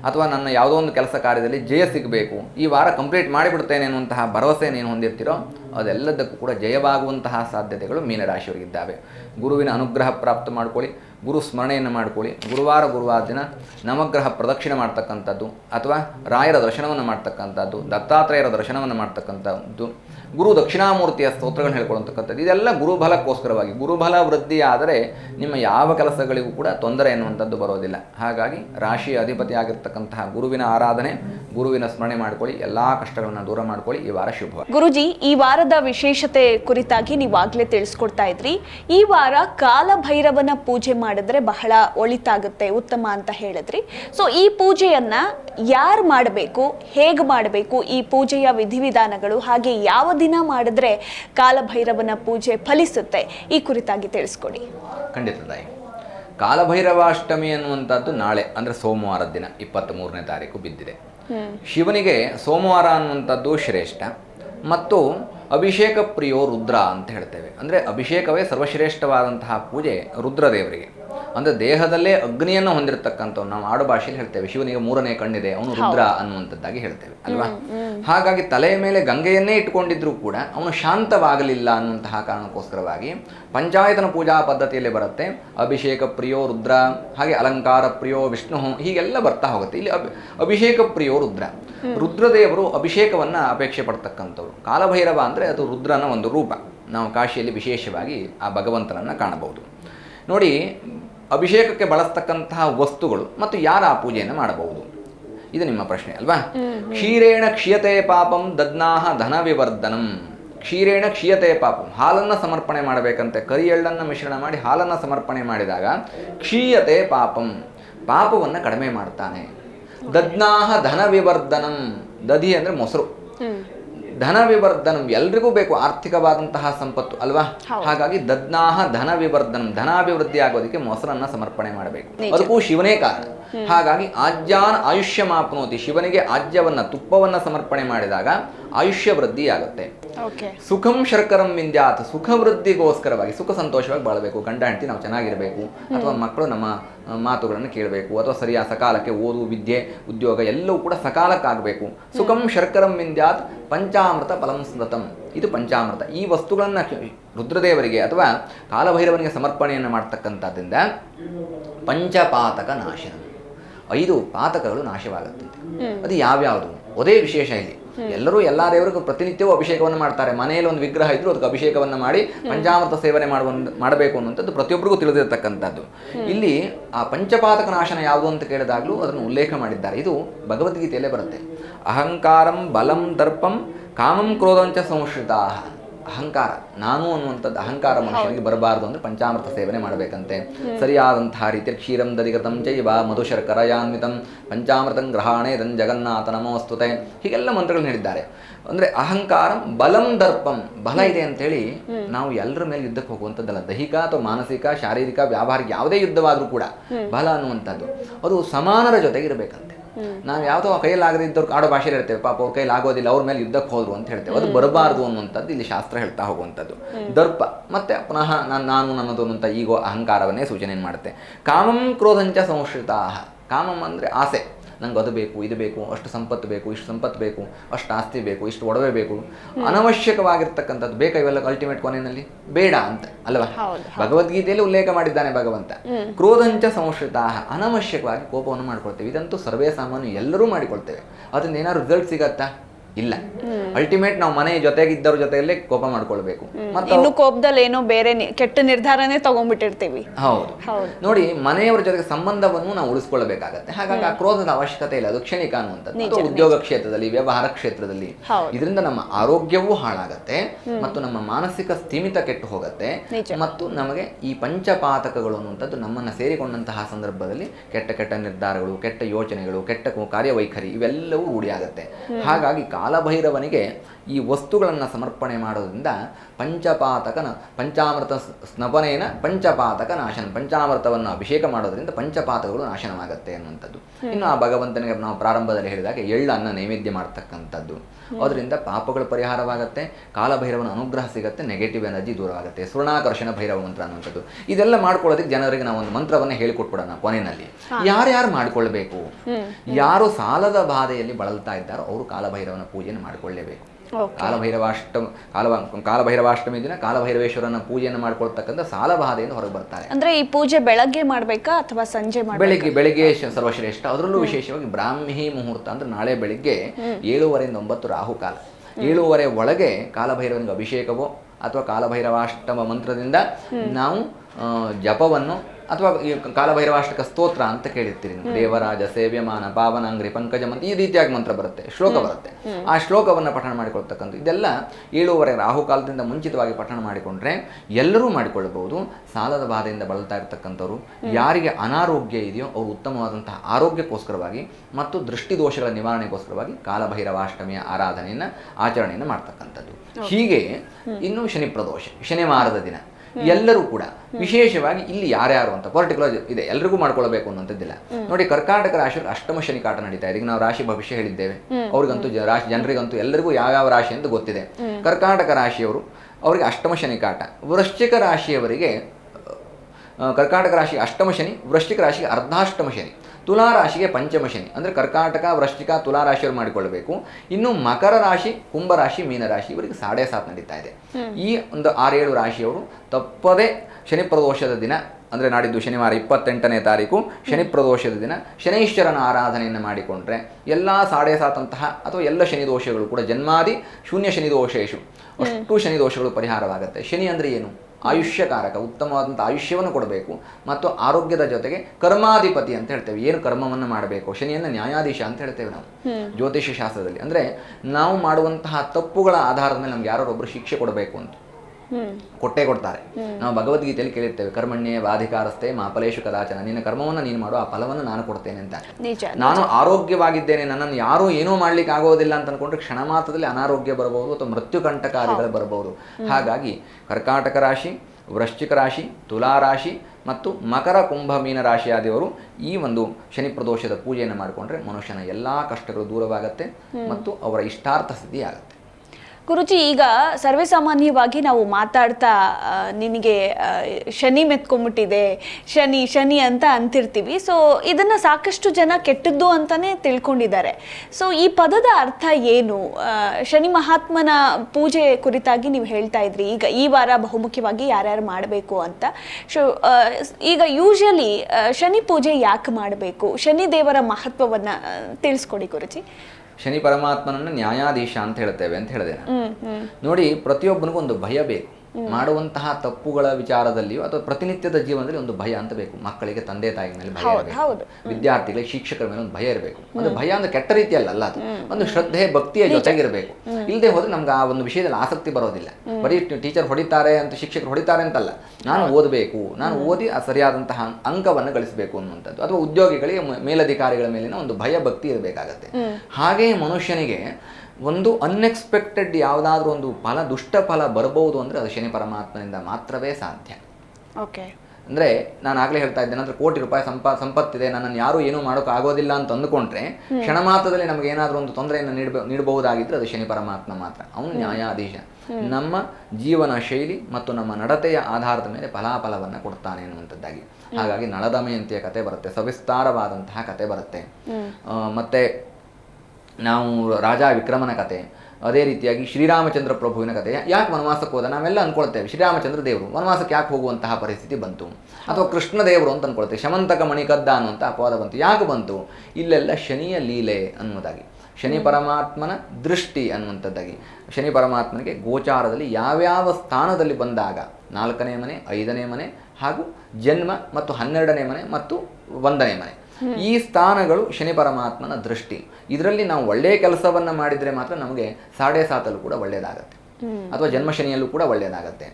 ಅಥವಾ ನನ್ನ ಯಾವುದೋ ಒಂದು ಕೆಲಸ ಕಾರ್ಯದಲ್ಲಿ ಜಯ ಸಿಗಬೇಕು, ಈ ವಾರ ಕಂಪ್ಲೀಟ್ ಮಾಡಿಬಿಡ್ತೇನೆ ಅನ್ನುವಂತಹ ಭರವಸೆ ನೀನು ಹೊಂದಿರ್ತೀರೋ, ಅದೆಲ್ಲದಕ್ಕೂ ಕೂಡ ಜಯವಾಗುವಂತಹ ಸಾಧ್ಯತೆಗಳು ಮೀನರಾಶಿಯವರಿಗಿದ್ದಾವೆ ಗುರುವಿನ ಅನುಗ್ರಹ ಪ್ರಾಪ್ತ ಮಾಡ್ಕೊಳ್ಳಿ, ಗುರು ಸ್ಮರಣೆಯನ್ನು ಮಾಡ್ಕೊಳ್ಳಿ, ಗುರುವಾರ ಗುರುವಾರ ದಿನ ನವಗ್ರಹ ಪ್ರದಕ್ಷಿಣೆ ಮಾಡ್ತಕ್ಕಂಥದ್ದು, ಅಥವಾ ರಾಯರ ದರ್ಶನವನ್ನು ಮಾಡ್ತಕ್ಕಂಥದ್ದು, ದತ್ತಾತ್ರೇಯರ ದರ್ಶನವನ್ನು ಮಾಡ್ತಕ್ಕಂಥದ್ದು ಗುರು ದಕ್ಷಿಣಾಮೂರ್ತಿಯ ಸ್ತೋತ್ರಗಳನ್ನು ಹೇಳ್ಕೊಳ್ಳುವಂಥಕ್ಕಂಥದ್ದು ಇದೆಲ್ಲ ಗುರುಬಲಕ್ಕೋಸ್ಕರವಾಗಿ. ಗುರುಬಲ ವೃದ್ಧಿಯಾದರೆ ನಿಮ್ಮ ಯಾವ ಕೆಲಸಗಳಿಗೂ ಕೂಡ ತೊಂದರೆ ಎನ್ನುವಂಥದ್ದು ಬರೋದಿಲ್ಲ. ಹಾಗಾಗಿ ರಾಶಿಯ ಅಧಿಪತಿಯಾಗಿರ್ತಕ್ಕಂತಹ ಗುರುವಿನ ಆರಾಧನೆ, ಗುರುವಿನ ಸ್ಮರಣೆ ಮಾಡ್ಕೊಳ್ಳಿ, ಎಲ್ಲ ಕಷ್ಟಗಳನ್ನು ದೂರ ಮಾಡ್ಕೊಳ್ಳಿ. ಈ ವಾರ ಶುಭ ಗುರುಜಿ, ಈ ವಾರದ ವಿಶೇಷತೆ ಕುರಿತಾಗಿ ನೀವು ಆಗ್ಲೇ ತಿಳಿಸ್ಕೊಡ್ತಾ ಇದ್ರಿ. ಈ ವಾರ ಕಾಲಭೈರವನ ಪೂಜೆ ಮಾಡಿದ್ರೆ ಬಹಳ ಒಳಿತಾಗುತ್ತೆ, ಉತ್ತಮ ಅಂತ ಹೇಳಿದ್ರಿ. ಸೊ ಈ ಪೂಜೆಯನ್ನ ಯಾರು ಮಾಡಬೇಕು, ಹೇಗೆ ಮಾಡಬೇಕು, ಈ ಪೂಜೆಯ ವಿಧಿವಿಧಾನಗಳು ಹಾಗೆ ಯಾವ ದಿನ ಮಾಡಿದ್ರೆ ಕಾಲಭೈರವನ ಪೂಜೆ ಫಲಿಸುತ್ತೆ. ಈ ಕುರಿತಾಗಿ ತಿಳಿಸ್ಕೊಡಿ. ಖಂಡಿತ ತಾಯಿ. ಕಾಲಭೈರವಾಷ್ಟಮಿ ಅನ್ನುವಂಥದ್ದು ನಾಳೆ ಅಂದರೆ ಸೋಮವಾರದ ದಿನ ಇಪ್ಪತ್ತ್ ಮೂರನೇ ತಾರೀಕು ಬಿದ್ದಿದೆ. ಶಿವನಿಗೆ ಸೋಮವಾರ ಅನ್ನುವಂಥದ್ದು ಶ್ರೇಷ್ಠ ಮತ್ತು ಅಭಿಷೇಕ ಪ್ರಿಯೋ ರುದ್ರ ಅಂತ ಹೇಳ್ತೇವೆ. ಅಂದರೆ ಅಭಿಷೇಕವೇ ಸರ್ವಶ್ರೇಷ್ಠವಾದಂತಹ ಪೂಜೆ ರುದ್ರದೇವರಿಗೆ. ಅಂದರೆ ದೇಹದಲ್ಲೇ ಅಗ್ನಿಯನ್ನು ಹೊಂದಿರತಕ್ಕಂಥವ್ನು ನಾವು ಆಡು ಭಾಷೆಯಲ್ಲಿ ಹೇಳ್ತೇವೆ. ಶಿವನಿಗೆ ಮೂರನೇ ಕಣ್ಣಿದೆ ಅವನು ರುದ್ರ ಅನ್ನುವಂಥದ್ದಾಗಿ ಹೇಳ್ತೇವೆ ಅಲ್ವಾ? ಹಾಗಾಗಿ ತಲೆಯ ಮೇಲೆ ಗಂಗೆಯನ್ನೇ ಇಟ್ಕೊಂಡಿದ್ರೂ ಕೂಡ ಅವನು ಶಾಂತವಾಗಲಿಲ್ಲ ಅನ್ನುವಂತಹ ಕಾರಣಕ್ಕೋಸ್ಕರವಾಗಿ ಪಂಚಾಯತನ ಪೂಜಾ ಪದ್ಧತಿಯಲ್ಲಿ ಬರುತ್ತೆ. ಅಭಿಷೇಕ ಪ್ರಿಯೋ ರುದ್ರ ಹಾಗೆ ಅಲಂಕಾರ ಪ್ರಿಯೋ ವಿಷ್ಣು ಹೀಗೆಲ್ಲ ಬರ್ತಾ ಹೋಗುತ್ತೆ. ಇಲ್ಲಿ ಅಭಿಷೇಕ ಪ್ರಿಯೋ ರುದ್ರ. ರುದ್ರದೇವರು ಅಭಿಷೇಕವನ್ನು ಅಪೇಕ್ಷೆ ಪಡ್ತಕ್ಕಂಥವ್ರು. ಕಾಲಭೈರವ ಅಂದರೆ ಅದು ರುದ್ರನ ಒಂದು ರೂಪ. ನಾವು ಕಾಶಿಯಲ್ಲಿ ವಿಶೇಷವಾಗಿ ಆ ಭಗವಂತನನ್ನು ಕಾಣಬಹುದು. ನೋಡಿ ಅಭಿಷೇಕಕ್ಕೆ ಬಳಸ್ತಕ್ಕಂತಹ ವಸ್ತುಗಳು ಮತ್ತು ಯಾರ ಆ ಪೂಜೆಯನ್ನು ಮಾಡಬಹುದು? ಇದು ನಿಮ್ಮ ಪ್ರಶ್ನೆ ಅಲ್ವಾ? ಕ್ಷೀರೇಣ ಕ್ಷೀಯತೆ ಪಾಪಂ ದದ್ನಾಹ ಧನ ವಿವರ್ಧನಂ ಕ್ಷೀರೇಣ ಕ್ಷೀಯತೆ ಪಾಪಂ. ಹಾಲನ್ನು ಸಮರ್ಪಣೆ ಮಾಡಬೇಕಂತೆ. ಕರಿ ಎಳ್ಳನ್ನು ಮಿಶ್ರಣ ಮಾಡಿ ಹಾಲನ್ನು ಸಮರ್ಪಣೆ ಮಾಡಿದಾಗ ಕ್ಷೀಯತೆ ಪಾಪಂ. ಪಾಪವನ್ನು ಕಡಿಮೆ ಮಾಡ್ತಾನೆ. ದದ್ನಾಹ ಧನ ವಿವರ್ಧನಂ ದಧಿ ಅಂದರೆ ಮೊಸರು. ಧನ ವಿವರ್ಧನಂ ಎಲ್ರಿಗೂ ಬೇಕು ಆರ್ಥಿಕವಾದಂತಹ ಸಂಪತ್ತು ಅಲ್ವಾ? ಹಾಗಾಗಿ ದದ್ನಾಹ ಧನ ವಿವರ್ಧನಂ ಧನಾಭಿವೃದ್ಧಿ ಆಗೋದಕ್ಕೆ ಮೊಸರನ್ನ ಸಮರ್ಪಣೆ ಮಾಡಬೇಕು. ಅದಕ್ಕೂ ಶಿವನೇ ಕಾರಣ. ಹಾಗಾಗಿ ಆಜ್ಯಾನ ಆಯುಷ್ಯ ಮಾಪನೋತಿ ಶಿವನಿಗೆ ಆಜ್ಯವನ್ನ ತುಪ್ಪವನ್ನ ಸಮರ್ಪಣೆ ಮಾಡಿದಾಗ ಆಯುಷ್ಯ ವೃದ್ಧಿ ಆಗುತ್ತೆ. ಓಕೆ. ಸುಖಂ ಶರ್ಕರಂ ವಿಂದ್ಯಾತ್ ಸುಖ ವೃದ್ಧಿಗೋಸ್ಕರವಾಗಿ ಸುಖ ಸಂತೋಷವಾಗಿ ಬಾಳಬೇಕು. ಗಂಡ ಹೆಂಡತಿ ನಾವು ಚೆನ್ನಾಗಿರಬೇಕು. ಅಥವಾ ಮಕ್ಕಳು ನಮ್ಮ ಮಾತುಗಳನ್ನು ಕೇಳಬೇಕು. ಅಥವಾ ಸರಿಯಾದ ಸಕಾಲಕ್ಕೆ ಓದು ವಿದ್ಯೆ ಉದ್ಯೋಗ ಎಲ್ಲವೂ ಕೂಡ ಸಕಾಲಕ್ಕಾಗಬೇಕು. ಸುಖಂ ಶರ್ಕರಂ ವಿಂದ್ಯಾತ್ ಪಂಚಾಮೃತ ಫಲಂ ಸ್ಮೃತಂ. ಇದು ಪಂಚಾಮೃತ. ಈ ವಸ್ತುಗಳನ್ನು ರುದ್ರದೇವರಿಗೆ ಅಥವಾ ಕಾಲಭೈರವನಿಗೆ ಸಮರ್ಪಣೆಯನ್ನು ಮಾಡ್ತಕ್ಕಂಥದ್ದರಿಂದ ಪಂಚಪಾತಕ ನಾಶನ. ಐದು ಪಾತಕಗಳು ನಾಶವಾಗುತ್ತಂತೆ ಅದು ಯಾವ್ಯಾವುದು? ಅದೇ ವಿಶೇಷ ಇಲ್ಲಿ. ಎಲ್ಲರೂ ಎಲ್ಲ ದೇವರಿಗೂ ಪ್ರತಿನಿತ್ಯವೂ ಅಭಿಷೇಕವನ್ನು ಮಾಡ್ತಾರೆ. ಮನೆಯಲ್ಲಿ ಒಂದು ವಿಗ್ರಹ ಇದ್ರು ಅದಕ್ಕೆ ಅಭಿಷೇಕವನ್ನು ಮಾಡಿ ಪಂಚಾಮೃತ ಸೇವನೆ ಮಾಡುವ ಮಾಡಬೇಕು ಅನ್ನುವಂಥದ್ದು ಪ್ರತಿಯೊಬ್ಬರಿಗೂ ತಿಳಿದಿರತಕ್ಕಂಥದ್ದು. ಇಲ್ಲಿ ಆ ಪಂಚಪಾತಕ ನಾಶನ ಯಾವುದು ಅಂತ ಕೇಳಿದಾಗಲೂ ಅದನ್ನು ಉಲ್ಲೇಖ ಮಾಡಿದ್ದಾರೆ. ಇದು ಭಗವದ್ಗೀತೆಯಲ್ಲೇ ಬರುತ್ತೆ. ಅಹಂಕಾರಂ ಬಲಂ ದರ್ಪಂ ಕಾಮಂ ಕ್ರೋಧಂಚ ಸಂಶ್ರಿತಾ ಅಹಂಕಾರ ನಾನು ಅನ್ನುವಂಥದ್ದು ಅಹಂಕಾರ ಮನುಷ್ಯನಿಗೆ ಬರಬಾರದು ಅಂದ್ರೆ ಪಂಚಾಮೃತ ಸೇವನೆ ಮಾಡಬೇಕಂತೆ. ಸರಿಯಾದಂತಹ ರೀತಿಯ ಕ್ಷೀರಂ ದಧಿಗತಂ ಚೈವ ಮಧುಶರ್ಕರಯಾನ್ವಿತಂ ಪಂಚಾಮೃತಂ ಗ್ರಹಾಣೆ ದನ್ ಜಗನ್ನಾಥ ನಮೋಸ್ತುತೆ. ಹೀಗೆಲ್ಲ ಮಂತ್ರಗಳನ್ನ ಹೇಳಿದ್ದಾರೆ ಅಂದ್ರೆ ಅಹಂಕಾರಂ ಬಲಂ ದರ್ಪಂ ಬಲ ಇದೆ ಅಂತೇಳಿ ನಾವು ಎಲ್ಲರ ಮೇಲೆ ಯುದ್ಧಕ್ಕೆ ಹೋಗುವಂಥದ್ದಲ್ಲ. ದೈಹಿಕ ಅಥವಾ ಮಾನಸಿಕ ಶಾರೀರಿಕ ವ್ಯಾವಹಾರಿಕ ಯಾವುದೇ ಯುದ್ಧವಾದರೂ ಕೂಡ ಬಲ ಅನ್ನುವಂಥದ್ದು. ಅದು ಸಮಾನರ ಜೊತೆಗೆ ಇರಬೇಕಂತೆ ನಾವು ಯಾವುದೋ ಕೈಯಲ್ಲಿ ಆಗದೇ ಇದ್ದವ್ರು ಆಡೋ ಭಾಷೆಯಲ್ಲಿ ಹೇಳ್ತೇವೆ ಪಾಪ ಅವ್ರ ಕೈಲಿ ಆಗೋದಿಲ್ಲ ಅವ್ರ ಮೇಲೆ ಯುದ್ಧಕ್ಕೆ ಹೋದ್ರು ಅಂತ ಹೇಳ್ತೇವೆ. ಅದು ಬರಬಾರದು ಅನ್ನುವಂಥದ್ದು ಇಲ್ಲಿ ಶಾಸ್ತ್ರ ಹೇಳ್ತಾ ಹೋಗುವಂಥದ್ದು. ದರ್ಪ. ಮತ್ತೆ ಪುನಃ ನಾನು ನಾನು ನನ್ನದು ಅನ್ನುವಂಥ ಈಗೋ ಅಹಂಕಾರವನ್ನೇ ಸೂಚನೆ ಮಾಡುತ್ತೆ. ಕಾಮಂ ಕ್ರೋಧಂಚ ಸಂಶ್ರಿತಾ ಕಾಮಂ ಅಂದರೆ ಆಸೆ. ನಂಗೆ ಅದು ಬೇಕು ಇದು ಬೇಕು ಅಷ್ಟು ಸಂಪತ್ತು ಬೇಕು ಇಷ್ಟು ಸಂಪತ್ತು ಬೇಕು ಅಷ್ಟು ಆಸ್ತಿ ಬೇಕು ಇಷ್ಟು ಒಡವೆ ಬೇಕು. ಅನವಶ್ಯಕವಾಗಿರ್ತಕ್ಕಂಥದ್ದು ಬೇಕಾ ಇವೆಲ್ಲ ಅಲ್ಟಿಮೇಟ್ ಕೊನೆಯಲ್ಲಿ? ಬೇಡ ಅಂತ ಅಲ್ವಾ? ಭಗವದ್ಗೀತೆಯಲ್ಲಿ ಉಲ್ಲೇಖ ಮಾಡಿದ್ದಾನೆ ಭಗವಂತ. ಕ್ರೋಧಂಚ ಸಂಶ್ರಿತ ಅನವಶ್ಯಕವಾಗಿ ಕೋಪವನ್ನು ಮಾಡ್ಕೊಳ್ತೇವೆ. ಇದಂತೂ ಸರ್ವೇ ಸಾಮಾನ್ಯ ಎಲ್ಲರೂ ಮಾಡಿಕೊಳ್ತೇವೆ. ಅದರಿಂದ ಏನಾದ್ರು ರಿಸಲ್ಟ್ ಸಿಗತ್ತಾ? ಇಲ್ಲ. ಅಲ್ಟಿಮೇಟ್ ನಾವು ಮನೆ ಜೊತೆಗಿದ್ದವ್ರ ಜೊತೆಯಲ್ಲೇ ಕೋಪ ಮಾಡ್ಕೊಳ್ಬೇಕು. ಮತ್ತೆ ಇನ್ನು ಕೋಪದಲ್ಲಿ ಏನೋ ಬೇರೆ ಕೆಟ್ಟ ನಿರ್ಧಾರನೇ ತಗೊಂಡ್ಬಿಟ್ಟಿರ್ತೀವಿ ಹೌದು. ನೋಡಿ ಮನೆಯವರ ಜೊತೆಗೆ ಸಂಬಂಧವನ್ನು ನಾವು ಉಳಿಸ್ಕೊಳ್ಬೇಕಾಗತ್ತೆ. ಹಾಗಾಗಿ ಆ ಕ್ರೋಧದ ಅವಶ್ಯಕತೆ ಇಲ್ಲ. ಅದು ಕ್ಷಣಿಕ ಅನ್ನುವಂಥದ್ದು. ಉದ್ಯೋಗ ಕ್ಷೇತ್ರದಲ್ಲಿ ವ್ಯವಹಾರ ಕ್ಷೇತ್ರದಲ್ಲಿ. ಇದರಿಂದ ನಮ್ಮ ಆರೋಗ್ಯವೂ ಹಾಳಾಗತ್ತೆ. ಮತ್ತು ನಮ್ಮ ಮಾನಸಿಕ ಸ್ಥಿಮಿತ ಕೆಟ್ಟು ಹೋಗುತ್ತೆ. ಮತ್ತು ನಮಗೆ ಈ ಪಂಚಪಾತಕಗಳು ಅನ್ನುವಂಥದ್ದು ನಮ್ಮನ್ನ ಸೇರಿಕೊಂಡಂತಹ ಸಂದರ್ಭದಲ್ಲಿ ಕೆಟ್ಟ ಕೆಟ್ಟ ನಿರ್ಧಾರಗಳು ಕೆಟ್ಟ ಯೋಚನೆಗಳು ಕೆಟ್ಟ ಕಾರ್ಯವೈಖರಿ ಇವೆಲ್ಲವೂ ರೂಢಿಯಾಗತ್ತೆ. ಹಾಗಾಗಿ ಕಾಲಭೈರವನಿಗೆ ಈ ವಸ್ತುಗಳನ್ನು ಸಮರ್ಪಣೆ ಮಾಡೋದ್ರಿಂದ ಪಂಚಪಾತಕನ ಪಂಚಾಮೃತ ಸ್ನಪನೇನ ಪಂಚಪಾತಕ ನಾಶನ ಪಂಚಾಮೃತವನ್ನು ಅಭಿಷೇಕ ಮಾಡೋದ್ರಿಂದ ಪಂಚಪಾತಕಗಳು ನಾಶನವಾಗುತ್ತೆ ಅನ್ನುವಂಥದ್ದು. ಇನ್ನು ಆ ಭಗವಂತನಿಗೆ ನಾವು ಪ್ರಾರಂಭದಲ್ಲಿ ಹೇಳಿದಾಗ ಎಳ್ಳನ್ನು ನೈವೇದ್ಯ ಮಾಡ್ತಕ್ಕಂಥದ್ದು. ಅದರಿಂದ ಪಾಪಗಳು ಪರಿಹಾರವಾಗುತ್ತೆ ಕಾಲಭೈರವನ ಅನುಗ್ರಹ ಸಿಗುತ್ತೆ ನೆಗೆಟಿವ್ ಎನರ್ಜಿ ದೂರವಾಗುತ್ತೆ ಸುರ್ಣಾಕರ್ಷಣ ಭೈರವ ಮಂತ್ರ ಅನ್ನುವಂಥದ್ದು. ಇದೆಲ್ಲ ಮಾಡ್ಕೊಳ್ಳೋದಕ್ಕೆ ಜನರಿಗೆ ನಾವು ಒಂದು ಮಂತ್ರವನ್ನು ಹೇಳಿಕೊಟ್ಬಿಡೋಣ ಕೊನೆಯಲ್ಲಿ. ಯಾರ್ಯಾರು ಮಾಡ್ಕೊಳ್ಬೇಕು? ಯಾರು ಸಾಲದ ಬಾಧೆಯಲ್ಲಿ ಬಳಲ್ತಾ ಇದ್ದಾರೋ ಅವರು ಕಾಲಭೈರವನ ಪೂಜೆಯನ್ನು ಮಾಡಿಕೊಳ್ಳೇಬೇಕು. ಕಾಲಭೈರವಾಷ್ಟಮ ಕಾಲ ಕಾಲಭೈರವಾಷ್ಟಮಿ ದಿನ ಕಾಲಭೈರವೇಶ್ವರನ ಪೂಜೆಯನ್ನು ಮಾಡ್ಕೊಳ್ತಕ್ಕಂಥ ಸಾಲ ಬಾಧೆಯಿಂದ ಹೊರಗೆ ಬರ್ತಾರೆ. ಅಂದ್ರೆ ಈ ಪೂಜೆ ಬೆಳಗ್ಗೆ ಮಾಡಬೇಕಾ ಅಥವಾ ಸಂಜೆ ಬೆಳಗ್ಗೆ ಬೆಳಿಗ್ಗೆ ಸರ್ವಶ್ರೇಷ್ಠ. ಅದರಲ್ಲೂ ವಿಶೇಷವಾಗಿ ಬ್ರಾಹ್ಮಿ ಮುಹೂರ್ತ ಅಂದ್ರೆ ನಾಳೆ ಬೆಳಿಗ್ಗೆ ಏಳುವರೆಯಿಂದ ಒಂಬತ್ತು ರಾಹುಕಾಲ. ಏಳುವರೆ ಒಳಗೆ ಕಾಲಭೈರವನಿಗೆ ಅಭಿಷೇಕವೋ ಅಥವಾ ಕಾಲಭೈರವಾಷ್ಟಮ ಮಂತ್ರದಿಂದ ನಾವು ಆ, ಜಪವನ್ನು ಅಥವಾ ಈ ಕಾಲಭೈರವಾಷ್ಟಕ ಸ್ತೋತ್ರ ಅಂತ ಕೇಳಿರ್ತೀರಿ. ನೀವು. ದೇವರಾಜ ಸೇವ್ಯಮಾನ ಪಾವನಾಂಗ್ರಿ ಪಂಕಜಮಂತ ಈ ರೀತಿಯಾಗಿ ಮಂತ್ರ ಬರುತ್ತೆ ಶ್ಲೋಕ ಬರುತ್ತೆ. ಆ ಶ್ಲೋಕವನ್ನು ಪಠಣ ಮಾಡಿಕೊಳ್ತಕ್ಕಂಥ ಇದೆಲ್ಲ ಏಳುವರೆ ರಾಹುಕಾಲದಿಂದ ಮುಂಚಿತವಾಗಿ ಪಠಣ ಮಾಡಿಕೊಂಡ್ರೆ ಎಲ್ಲರೂ ಮಾಡಿಕೊಳ್ಳಬಹುದು. ಸಾಲದ ಬಾಧೆಯಿಂದ ಬಳಲ್ತಾ ಇರತಕ್ಕಂಥವ್ರು ಯಾರಿಗೆ ಅನಾರೋಗ್ಯ ಇದೆಯೋ ಅವರು ಉತ್ತಮವಾದಂತಹ ಆರೋಗ್ಯಕ್ಕೋಸ್ಕರವಾಗಿ ಮತ್ತು ದೃಷ್ಟಿ ದೋಷಗಳ ನಿವಾರಣೆಗೋಸ್ಕರವಾಗಿ ಕಾಲಭೈರವಾಷ್ಟಮಿಯ ಆರಾಧನೆಯನ್ನು ಆಚರಣೆಯನ್ನು ಮಾಡ್ತಕ್ಕಂಥದ್ದು. ಹೀಗೆ ಇನ್ನು ಶನಿ ಪ್ರದೋಷ ಶನಿವಾರದ ದಿನ. ಎಲ್ಲರೂ ಕೂಡ ವಿಶೇಷವಾಗಿ ಇಲ್ಲಿ ಯಾರ್ಯಾರು ಅಂತ ಪರ್ಟಿಕ್ಯುಲರ್ ಇದೆ ಎಲ್ಲರಿಗೂ ಮಾಡ್ಕೊಳ್ಬೇಕು ಅನ್ನೋಂಥದ್ದಿಲ್ಲ ನೋಡಿ ಕರ್ನಾಟಕ ರಾಶಿ ಅಷ್ಟಮ ಶನಿ ಕಾಟ ನಡೀತಾ ಇದೆ. ಈಗ ನಾವು ರಾಶಿ ಭವಿಷ್ಯ ಹೇಳಿದ್ದೇವೆ. ಅವ್ರಿಗಂತೂ ರಾಶಿ ಜನರಿಗಂತೂ ಎಲ್ಲರಿಗೂ ಯಾವ್ಯಾವ ರಾಶಿ ಅಂತ ಗೊತ್ತಿದೆ. ಕರ್ನಾಟಕ ರಾಶಿಯವರು ಅವರಿಗೆ ಅಷ್ಟಮ ಶನಿ ಕಾಟ. ವೃಶ್ಚಿಕ ರಾಶಿಯವರಿಗೆ ಕರ್ನಾಟಕ ಕರ್ಕಾಟಕ ರಾಶಿ ಅಷ್ಟಮ ಶನಿ ವೃಶ್ಚಿಕ ರಾಶಿಗೆ ಅರ್ಧಾಷ್ಟಮ ಶನಿ. ತುಲಾ ರಾಶಿಗೆ ಪಂಚಮ ಶನಿ ಅಂದರೆ ಕರ್ಕಾಟಕ ವೃಶ್ಚಿಕ ತುಲಾ ರಾಶಿಯವರು ಮಾಡಿಕೊಳ್ಳಬೇಕು. ಇನ್ನು ಮಕರ ರಾಶಿ ಕುಂಭ ರಾಶಿ ಮೀನ ರಾಶಿ ಇವರಿಗೆ ಸಾಡೆ ಸಾತ್ ನಡೀತಾ ಇದೆ. ಈ ಒಂದು ಆರೇಳು ರಾಶಿಯವರು ತಪ್ಪದೇ ಶನಿ ಪ್ರದೋಷದ ದಿನ ಅಂದರೆ ನಾಡಿದ್ದು ಶನಿವಾರ ಇಪ್ಪತ್ತೆಂಟನೇ ತಾರೀಕು ಶನಿ ಪ್ರದೋಷದ ದಿನ ಶನೈಶ್ವರನ ಆರಾಧನೆಯನ್ನು ಮಾಡಿಕೊಂಡ್ರೆ ಎಲ್ಲ ಸಾಡೆ ಸಾತಂತಹ ಅಥವಾ ಎಲ್ಲ ಶನಿ ದೋಷಗಳು ಕೂಡ ಜನ್ಮಾದಿ ಶೂನ್ಯ ಶನಿ ದೋಷೇಶು. ಅಷ್ಟು ಶನಿ ದೋಷಗಳು ಪರಿಹಾರವಾಗುತ್ತೆ. ಶನಿ ಅಂದರೆ ಏನು? ಆಯುಷ್ಯಕಾರಕ ಉತ್ತಮವಾದಂಥ ಆಯುಷ್ಯವನ್ನು ಕೊಡಬೇಕು. ಮತ್ತು ಆರೋಗ್ಯದ ಜೊತೆಗೆ ಕರ್ಮಾಧಿಪತಿ ಅಂತ ಹೇಳ್ತೇವೆ. ಏನು ಕರ್ಮವನ್ನು ಮಾಡಬೇಕು? ಶನಿಯನ್ನು ನ್ಯಾಯಾಧೀಶ ಅಂತ ಹೇಳ್ತೇವೆ ನಾವು. ಜ್ಯೋತಿಷ್ಯ ಶಾಸ್ತ್ರದಲ್ಲಿ. ಅಂದರೆ ನಾವು ಮಾಡುವಂತಹ ತಪ್ಪುಗಳ ಆಧಾರದ ಮೇಲೆ ನಮ್ಗೆ ಯಾರೋ ಒಬ್ಬರು ಶಿಕ್ಷೆ ಕೊಡಬೇಕು ಅಂತ. ಕೊಟ್ಟೇ ಕೊಡ್ತಾರೆ. ನಾವು ಭಗವದ್ಗೀತೆಯಲ್ಲಿ ಕೇಳಿರ್ತೇವೆ ಕರ್ಮಣ್ಯೇ ಬಾಧಿಕಾರಸ್ಥೆ ಮಾಫಲೇಶು ಕದಾಚನ ನಿನ್ನ ಕರ್ಮವನ್ನು ನೀನು ಮಾಡು ಆ ಫಲವನ್ನು ನಾನು ಕೊಡ್ತೇನೆ ಅಂತ. ನಾನು ಆರೋಗ್ಯವಾಗಿದ್ದೇನೆ ನನ್ನನ್ನು ಯಾರೂ ಏನೂ ಮಾಡ್ಲಿಕ್ಕೆ ಆಗೋದಿಲ್ಲ ಅಂತ ಅನ್ಕೊಂಡ್ರೆ ಕ್ಷಣ ಮಾತ್ರದಲ್ಲಿ ಅನಾರೋಗ್ಯ ಬರಬಹುದು ಅಥವಾ ಮೃತ್ಯು ಕಂಟಕಾದಿಗಳು ಬರಬಹುದು. ಹಾಗಾಗಿ ಕರ್ಕಾಟಕ ರಾಶಿ ವೃಶ್ಚಿಕ ರಾಶಿ ತುಲಾ ರಾಶಿ ಮತ್ತು ಮಕರ ಕುಂಭ ಮೀನ ರಾಶಿಯಾದವರು ಈ ಒಂದು ಶನಿ ಪ್ರದೋಷದ ಪೂಜೆಯನ್ನು ಮಾಡಿಕೊಂಡ್ರೆ ಮನುಷ್ಯನ ಎಲ್ಲ ಕಷ್ಟಗಳು ದೂರವಾಗುತ್ತೆ ಮತ್ತು ಅವರ ಇಷ್ಟಾರ್ಥ ಸ್ಥಿತಿ ಆಗುತ್ತೆ ಗುರುಜಿ, ಈಗ ಸರ್ವೇ ಸಾಮಾನ್ಯವಾಗಿ ನಾವು ಮಾತಾಡ್ತಾ ನಿನಗೆ ಶನಿ ಮೆತ್ಕೊಂಡ್ಬಿಟ್ಟಿದೆ, ಶನಿ ಶನಿ ಅಂತ ಅಂತಿರ್ತೀವಿ. ಸೊ ಇದನ್ನ ಸಾಕಷ್ಟು ಜನ ಕೆಟ್ಟದ್ದು ಅಂತಾನೆ ತಿಳ್ಕೊಂಡಿದ್ದಾರೆ. ಸೊ ಈ ಪದದ ಅರ್ಥ ಏನು? ಶನಿ ಮಹಾತ್ಮನ ಪೂಜೆ ಕುರಿತಾಗಿ ನೀವು ಹೇಳ್ತಾ ಇದ್ರಿ. ಈಗ ಈ ವಾರ ಬಹುಮುಖ್ಯವಾಗಿ ಯಾರ್ಯಾರು ಮಾಡಬೇಕು ಅಂತ. ಸೊ ಈಗ ಯೂಶಲಿ ಶನಿ ಪೂಜೆ ಯಾಕೆ ಮಾಡಬೇಕು? ಶನಿ ದೇವರ ಮಹತ್ವವನ್ನ ತಿಳಿಸ್ಕೊಡಿ ಗುರುಜಿ. ಶನಿ ಪರಮಾತ್ಮನನ್ನು ನ್ಯಾಯಾಧೀಶ ಅಂತ ಹೇಳ್ತೇವೆ ಅಂತ ಹೇಳಿದೆ ನಾನು. ನೋಡಿ ಪ್ರತಿಯೊಬ್ಬನಿಗೂ ಒಂದು ಭಯ ಬೇಕು. ಮಾಡುವಂತಹ ತಪ್ಪುಗಳ ವಿಚಾರದಲ್ಲಿಯೂ ಅಥವಾ ಪ್ರತಿನಿತ್ಯದ ಜೀವನದಲ್ಲಿ ಒಂದು ಭಯ ಅಂತ ಬೇಕು. ಮಕ್ಕಳಿಗೆ ತಂದೆ ತಾಯಿ ಮೇಲೆ ಭಯ ಇರಬೇಕು. ವಿದ್ಯಾರ್ಥಿಗಳಿಗೆ ಶಿಕ್ಷಕರ ಮೇಲೆ ಒಂದು ಭಯ ಇರಬೇಕು. ಒಂದು ಭಯ ಅಂದ್ರೆ ಕೆಟ್ಟ ರೀತಿಯಲ್ಲ ಅಲ್ಲ ಅದು. ಒಂದು ಶ್ರದ್ಧೆ ಭಕ್ತಿಯ ಜೊತೆಗಿರಬೇಕು. ಇಲ್ಲದೆ ಹೋದ್ರೆ ನಮ್ಗೆ ಆ ಒಂದು ವಿಷಯದಲ್ಲಿ ಆಸಕ್ತಿ ಬರೋದಿಲ್ಲ. ಬರೀ ಟೀಚರ್ ಹೊಡಿತಾರೆ ಅಂತ ಶಿಕ್ಷಕರು ಹೊಡಿತಾರೆ ಅಂತಲ್ಲ. ನಾನು ಓದಬೇಕು. ನಾನು ಓದಿ ಆ ಸರಿಯಾದಂತಹ ಅಂಕವನ್ನು ಗಳಿಸಬೇಕು ಅನ್ನುವಂಥದ್ದು. ಅಥವಾ ಉದ್ಯೋಗಿಗಳಿಗೆ ಮೇಲಧಿಕಾರಿಗಳ ಮೇಲಿನ ಒಂದು ಭಯ ಭಕ್ತಿ ಇರಬೇಕಾಗತ್ತೆ. ಹಾಗೆಯೇ ಮನುಷ್ಯನಿಗೆ ಒಂದು ಅನ್ಎಕ್ಸ್ಪೆಕ್ಟೆಡ್ ಯಾವುದಾದ್ರೂ ಒಂದು ಫಲ ದುಷ್ಟ ಫಲ ಬರಬಹುದು ಅಂದರೆ ಅದು ಶನಿ ಪರಮಾತ್ಮನಿಂದ ಮಾತ್ರವೇ ಸಾಧ್ಯ. ಓಕೆ ಅಂದರೆ ನಾನು ಆಗಲೇ ಹೇಳ್ತಾ ಇದ್ದೇನೆ ಅಂದರೆ ಕೋಟಿ ರೂಪಾಯಿ ಸಂಪ ಸಂಪತ್ತಿದೆ ನನ್ನನ್ನು ಯಾರೂ ಏನೂ ಮಾಡೋಕೆ ಆಗೋದಿಲ್ಲ ಅಂತ ಅಂದುಕೊಂಡ್ರೆ ಕ್ಷಣ ಮಾತ್ರದಲ್ಲಿ ನಮಗೆ ಏನಾದರೂ ಒಂದು ತೊಂದರೆಯನ್ನು ನೀಡಬ ನೀಡಬಹುದಾಗಿದ್ದರೆ ಅದು ಶನಿ ಪರಮಾತ್ಮ ಮಾತ್ರ. ಅವನು ನ್ಯಾಯಾಧೀಶ. ನಮ್ಮ ಜೀವನ ಶೈಲಿ ಮತ್ತು ನಮ್ಮ ನಡತೆಯ ಆಧಾರದ ಮೇಲೆ ಫಲಾಫಲವನ್ನು ಕೊಡ್ತಾನೆ ಅನ್ನುವಂಥದ್ದಾಗಿ ಹಾಗಾಗಿ ನಳದಮಯಂತಿಯ ಕತೆ ಬರುತ್ತೆ ಸವಿಸ್ತಾರವಾದಂತಹ ಕತೆ ಬರುತ್ತೆ. ಆ, ಮತ್ತೆ ನಾವು ರಾಜ ವಿಕ್ರಮನ ಕತೆ, ಅದೇ ರೀತಿಯಾಗಿ ಶ್ರೀರಾಮಚಂದ್ರ ಪ್ರಭುವಿನ ಕತೆ, ಯಾಕೆ ವನವಾಸಕ್ಕೆ ಹೋದ ನಾವೆಲ್ಲ ಅಂದ್ಕೊಳ್ತೇವೆ ಶ್ರೀರಾಮಚಂದ್ರ ದೇವರು, ವನವಾಸಕ್ಕೆ ಯಾಕೆ ಹೋಗುವಂತಹ ಪರಿಸ್ಥಿತಿ ಬಂತು? ಅಥವಾ ಕೃಷ್ಣ ದೇವರು ಅಂತ ಅಂದ್ಕೊಳ್ತೇವೆ ಶಮಂತಕ ಮಣಿಕದ್ದ ಅನ್ನುವಂಥ ಅಪವಾದ ಬಂತು, ಯಾಕೆ ಬಂತು? ಇಲ್ಲೆಲ್ಲ ಶನಿಯ ಲೀಲೆ ಅನ್ನುವುದಾಗಿ, ಶನಿ ಪರಮಾತ್ಮನ ದೃಷ್ಟಿ ಅನ್ನುವಂಥದ್ದಾಗಿ, ಶನಿ ಪರಮಾತ್ಮನಿಗೆ ಗೋಚಾರದಲ್ಲಿ ಯಾವ್ಯಾವ ಸ್ಥಾನದಲ್ಲಿ ಬಂದಾಗ, ನಾಲ್ಕನೇ ಮನೆ, ಐದನೇ ಮನೆ ಹಾಗೂ ಜನ್ಮ ಮತ್ತು ಹನ್ನೆರಡನೇ ಮನೆ ಮತ್ತು ಒಂದನೇ ಮನೆ. ಈ ಸ್ಥಾನಗಳು ಶನಿ ಪರಮಾತ್ಮನ ದೃಷ್ಟಿ. ಇದರಲ್ಲಿ ನಾವು ಒಳ್ಳೆಯ ಕೆಲಸವನ್ನ ಮಾಡಿದರೆ ಮಾತ್ರ ನಮಗೆ ಸಾಡೆ ಸಾತಲು ಕೂಡ ಒಳ್ಳೆಯದಾಗತ್ತೆ. ಅಥವಾ ಜನ್ಮ ಶನಿಯಲ್ಲೂ ಕೂಡ ಒಳ್ಳೆಯದಾಗತ್ತೆ.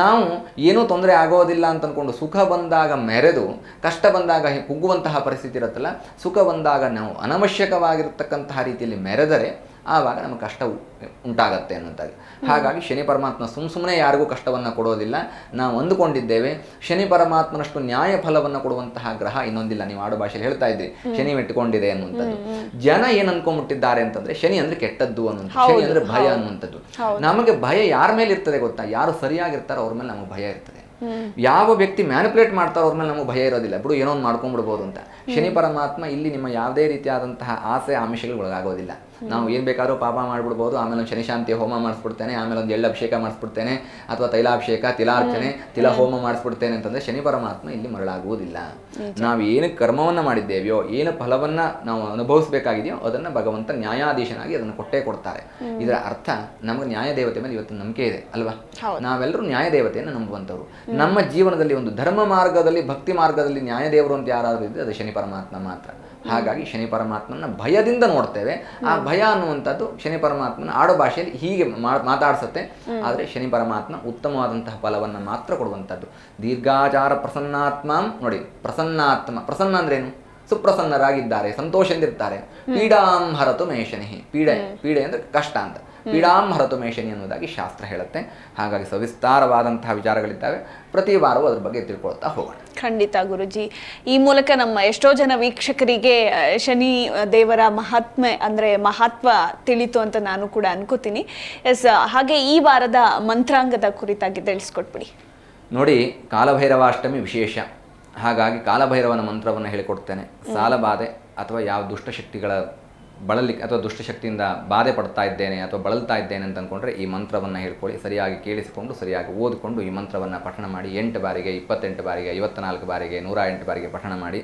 ನಾವು ಏನೂ ತೊಂದರೆ ಆಗೋದಿಲ್ಲ ಅಂತ ಅನ್ಕೊಂಡು ಸುಖ ಬಂದಾಗ ಮೆರೆದು ಕಷ್ಟ ಬಂದಾಗ ಕುಗ್ಗುವಂತಹ ಪರಿಸ್ಥಿತಿ ಇರುತ್ತಲ್ಲ ಸುಖ ಬಂದಾಗ ನಾವು ಅನವಶ್ಯಕವಾಗಿರ್ತಕ್ಕಂತಹ ರೀತಿಯಲ್ಲಿ ಮೆರೆದರೆ ಆವಾಗ ನಮಗೆ ಕಷ್ಟ ಉಂಟಾಗತ್ತೆ ಅನ್ನೋಂಥದ್ದು ಹಾಗಾಗಿ ಶನಿ ಪರಮಾತ್ಮ ಸುಮ್ಮ ಸುಮ್ಮನೆ ಯಾರಿಗೂ ಕಷ್ಟವನ್ನು ಕೊಡೋದಿಲ್ಲ. ನಾವು ಅಂದುಕೊಂಡಿದ್ದೇವೆ ಶನಿ ಪರಮಾತ್ಮನಷ್ಟು ನ್ಯಾಯ ಫಲವನ್ನು ಕೊಡುವಂತಹ ಗ್ರಹ ಇನ್ನೊಂದಿಲ್ಲ. ನೀವು ಆಡು ಭಾಷೆಯಲ್ಲಿ ಹೇಳ್ತಾ ಇದ್ರಿ ಶನಿ ಮೆಟ್ಟುಕೊಂಡಿದೆ ಅನ್ನುವಂಥದ್ದು. ಜನ ಏನು ಅನ್ಕೊಂಡ್ಬಿಟ್ಟಿದ್ದಾರೆ ಅಂತಂದ್ರೆ ಶನಿ ಅಂದ್ರೆ ಕೆಟ್ಟದ್ದು ಅನ್ನುವಂಥದ್ದು ಶನಿ ಅಂದ್ರೆ ಭಯ ಅನ್ನುವಂಥದ್ದು. ನಮಗೆ ಭಯ ಯಾರ ಮೇಲೆ ಇರ್ತದೆ ಗೊತ್ತಾ? ಯಾರು ಸರಿಯಾಗಿರ್ತಾರೋ ಅವ್ರ ಮೇಲೆ ನಮಗೆ ಭಯ ಇರ್ತದೆ. ಯಾವ ವ್ಯಕ್ತಿ ಮ್ಯಾನಿಪುಲೇಟ್ ಮಾಡ್ತಾರೋ ಅವ್ರ ಮೇಲೆ ನಮಗೆ ಭಯ ಇರೋದಿಲ್ಲ. ಬಿಡು ಏನೋ ಒಂದು ಮಾಡ್ಕೊಂಡ್ಬಿಡ್ಬೋದು ಅಂತ. ಶನಿ ಪರಮಾತ್ಮ ಇಲ್ಲಿ ನಿಮ್ಮ ಯಾವುದೇ ರೀತಿಯಾದಂತಹ ಆಸೆ ಆಮಿಷಗಳು ಒಳಗಾಗೋದಿಲ್ಲ ನಾವು ಏನು ಬೇಕಾದ್ರೂ ಪಾಪ ಮಾಡಿಬಿಡ್ಬೋದು ಆಮೇಲೆ ಒಂದು ಶನಿಶಾಂತಿ ಹೋಮ ಮಾಡಿಸ್ಬಿಡ್ತೇನೆ ಆಮೇಲೆ ಒಂದು ಎಳ್ಳು ಅಭಿಷೇಕ ಮಾಡಿಸ್ಬಿಡ್ತೇನೆ ಅಥವಾ ತೈಲಾಭಿಷೇಕ ತಿಲಾರ್ಚನೆ ತಿಲ ಹೋಮ. ಮಾಡಿಸ್ಬಿಡ್ತೇನೆ ಅಂತಂದ್ರೆ ಶನಿ ಪರಮಾತ್ಮ ಇಲ್ಲಿ ಮರಳಾಗುವುದಿಲ್ಲ. ನಾವು ಏನು ಕರ್ಮವನ್ನ ಮಾಡಿದ್ದೇವೆಯೋ ಏನು ಫಲವನ್ನ ನಾವು ಅನುಭವಿಸಬೇಕಾಗಿದೆಯೋ ಅದನ್ನ ಭಗವಂತ ನ್ಯಾಯಾಧೀಶನಾಗಿ ಅದನ್ನು ಕೊಟ್ಟೇ ಕೊಡ್ತಾರೆ. ಇದರ ಅರ್ಥ ನಮಗೆ ನ್ಯಾಯ ದೇವತೆ ಮೇಲೆ ಇವತ್ತು ನಂಬಿಕೆ ಇದೆ ಅಲ್ವಾ. ನಾವೆಲ್ಲರೂ ನ್ಯಾಯ ದೇವತೆಯನ್ನು ನಂಬುವಂಥವ್ರು. ನಮ್ಮ ಜೀವನದಲ್ಲಿ ಒಂದು ಧರ್ಮ ಮಾರ್ಗದಲ್ಲಿ ಭಕ್ತಿ ಮಾರ್ಗದಲ್ಲಿ ನ್ಯಾಯ ದೇವರು ಅಂತ ಯಾರಾದರೂ ಇದ್ದರೆ ಅದು ಶನಿ ಪರಮಾತ್ಮ ಮಾತ್ರ. ಹಾಗಾಗಿ ಶನಿ ಪರಮಾತ್ಮನ ಭಯದಿಂದ ನೋಡ್ತೇವೆ. ಆ ಭಯ ಅನ್ನುವಂಥದ್ದು ಶನಿ ಪರಮಾತ್ಮನ ಆಡೋ ಭಾಷೆಯಲ್ಲಿ ಹೀಗೆ ಮಾತಾಡಿಸುತ್ತೆ. ಮಾತಾಡ್ಸತ್ತೆ ಆದರೆ ಶನಿ ಪರಮಾತ್ಮ ಉತ್ತಮವಾದಂತಹ ಫಲವನ್ನು ಮಾತ್ರ ಕೊಡುವಂಥದ್ದು. ದೀರ್ಘಾಚಾರ ಪ್ರಸನ್ನಾತ್ಮ ನೋಡಿ ಪ್ರಸನ್ನಾತ್ಮ ಪ್ರಸನ್ನ ಅಂದ್ರೇನು? ಸುಪ್ರಸನ್ನರಾಗಿದ್ದಾರೆ ಸಂತೋಷದಿಂದಿರ್ತಾರೆ ಪೀಡಾಂ ಹರತು ಮೇ ಶನಿ ಪೀಡೆ ಪೀಡೆ ಅಂದರೆ ಕಷ್ಟ ಅಂತ. ಪೀಡಾಂ ಹರತು ಮೇ ಶನಿ ಅನ್ನೋದಾಗಿ ಶಾಸ್ತ್ರ ಹೇಳುತ್ತೆ. ಹಾಗಾಗಿ ಸವಿಸ್ತಾರವಾದಂತಹ ವಿಚಾರಗಳಿದ್ದಾವೆ. ಪ್ರತಿ ವಾರವೂ ಅದ್ರ ಬಗ್ಗೆ ತಿಳ್ಕೊಳ್ತಾ ಹೋಗೋಣ. ಖಂಡಿತ ಗುರುಜಿ. ಈ ಮೂಲಕ ನಮ್ಮ ಎಷ್ಟೋ ಜನ ವೀಕ್ಷಕರಿಗೆ ಶನಿ ದೇವರ ಮಹಾತ್ಮೆ ಅಂದ್ರೆ ಮಹತ್ವ ತಿಳಿತು ಅಂತ ನಾನು ಕೂಡ ಅನ್ಕೋತೀನಿ. ಎಸ್ ಹಾಗೆ ಈ ವಾರದ ಮಂತ್ರಾಂಗದ ಕುರಿತಾಗಿ ತಿಳಿಸ್ಕೊಟ್ಬಿಡಿ. ನೋಡಿ ಕಾಲಭೈರವಾಷ್ಟಮಿ ವಿಶೇಷ. ಹಾಗಾಗಿ ಕಾಲಭೈರವನ ಮಂತ್ರವನ್ನು ಹೇಳಿಕೊಡ್ತೇನೆ. ಸಾಲಬಾಧೆ ಅಥವಾ ಯಾವ ದುಷ್ಟಶಕ್ತಿಗಳ ಬಳಲಿಕ್ಕೆ ಅಥವಾ ದುಷ್ಟಶಕ್ತಿಯಿಂದ ಬಾಧೆ ಪಡ್ತಾ ಇದ್ದೇನೆ ಅಥವಾ ಬಳಲ್ತಾ ಇದ್ದೇನೆ ಅಂತ ಅಂದ್ಕೊಂಡ್ರೆ ಈ ಮಂತ್ರವನ್ನು ಹೇಳ್ಕೊಳ್ಳಿ. ಸರಿಯಾಗಿ ಕೇಳಿಸಿಕೊಂಡು, ಸರಿಯಾಗಿ ಓದಿಕೊಂಡು ಈ ಮಂತ್ರವನ್ನು ಪಠಣ ಮಾಡಿ ಎಂಟು ಬಾರಿಗೆ, ಇಪ್ಪತ್ತೆಂಟು ಬಾರಿಗೆ, ಐವತ್ನಾಲ್ಕು ಬಾರಿಗೆ, ನೂರ ಎಂಟು ಬಾರಿಗೆ ಪಠಣ ಮಾಡಿ.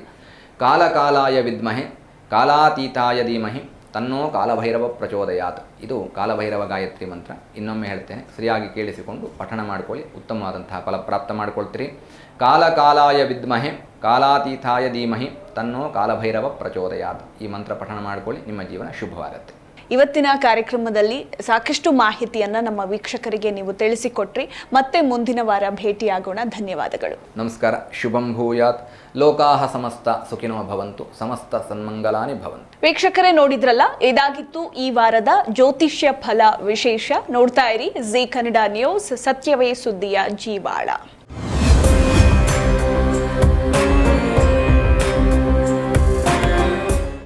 ಕಾಲಕಾಲಾಯ ವಿದ್ಮಹೆ, ಕಾಲಾತೀತಾಯ ಧೀಮಹಿ ತನ್ನೋ ಕಾಲಭೈರವ ಪ್ರಚೋದಯಾತ್. ಇದು ಕಾಲಭೈರವ ಗಾಯತ್ರಿ ಮಂತ್ರ. ಇನ್ನೊಮ್ಮೆ ಹೇಳ್ತೇನೆ, ಸರಿಯಾಗಿ ಕೇಳಿಸಿಕೊಂಡು ಪಠಣ ಮಾಡ್ಕೊಳ್ಳಿ, ಉತ್ತಮವಾದಂತಹ ಫಲ ಪ್ರಾಪ್ತ ಮಾಡ್ಕೊಳ್ತೀರಿ. ಕಾಲಕಾಲಾಯ ವಿದ್ಮಹೆ, ಕಾಲಾತೀತಾಯ ಧೀಮಹಿ, ತನ್ನೋ ಕಾಲಭೈರವ ಪ್ರಚೋದಯಾತ್. ಈ ಮಂತ್ರ ಪಠಣ ಮಾಡಿಕೊಳ್ಳಿ, ನಿಮ್ಮ ಜೀವನ ಶುಭವಾಗುತ್ತೆ. ಇವತ್ತಿನ ಕಾರ್ಯಕ್ರಮದಲ್ಲಿ ಸಾಕಷ್ಟು ಮಾಹಿತಿಯನ್ನ ನಮ್ಮ ವೀಕ್ಷಕರಿಗೆ ನೀವು ತಿಳಿಸಿಕೊಟ್ರಿ. ಮತ್ತೆ ಮುಂದಿನ ವಾರ ಭೇಟಿಯಾಗೋಣ. ಧನ್ಯವಾದಗಳು. ನಮಸ್ಕಾರ. ಶುಭಂ ಭೂಯಾತ್. ಲೋಕಾಹ ಸಮಸ್ತ ಸುಖಿನೋ ಭವಂತು. ಸಮಸ್ತ ಸನ್ಮಂಗಲಾನಿ ಭವಂತು. ವೀಕ್ಷಕರೇ ನೋಡಿದ್ರಲ್ಲ ಇದಾಗಿತ್ತು ಈ ವಾರದ ಜ್ಯೋತಿಷ್ಯ ಫಲ ವಿಶೇಷ. ನೋಡ್ತಾ ಇರಿ. ಜಿ ಕನ್ನಡ ನ್ಯೂಸ್ ಸತ್ಯವೇ ಸುದ್ದಿಯ ಜೀವಾಳ.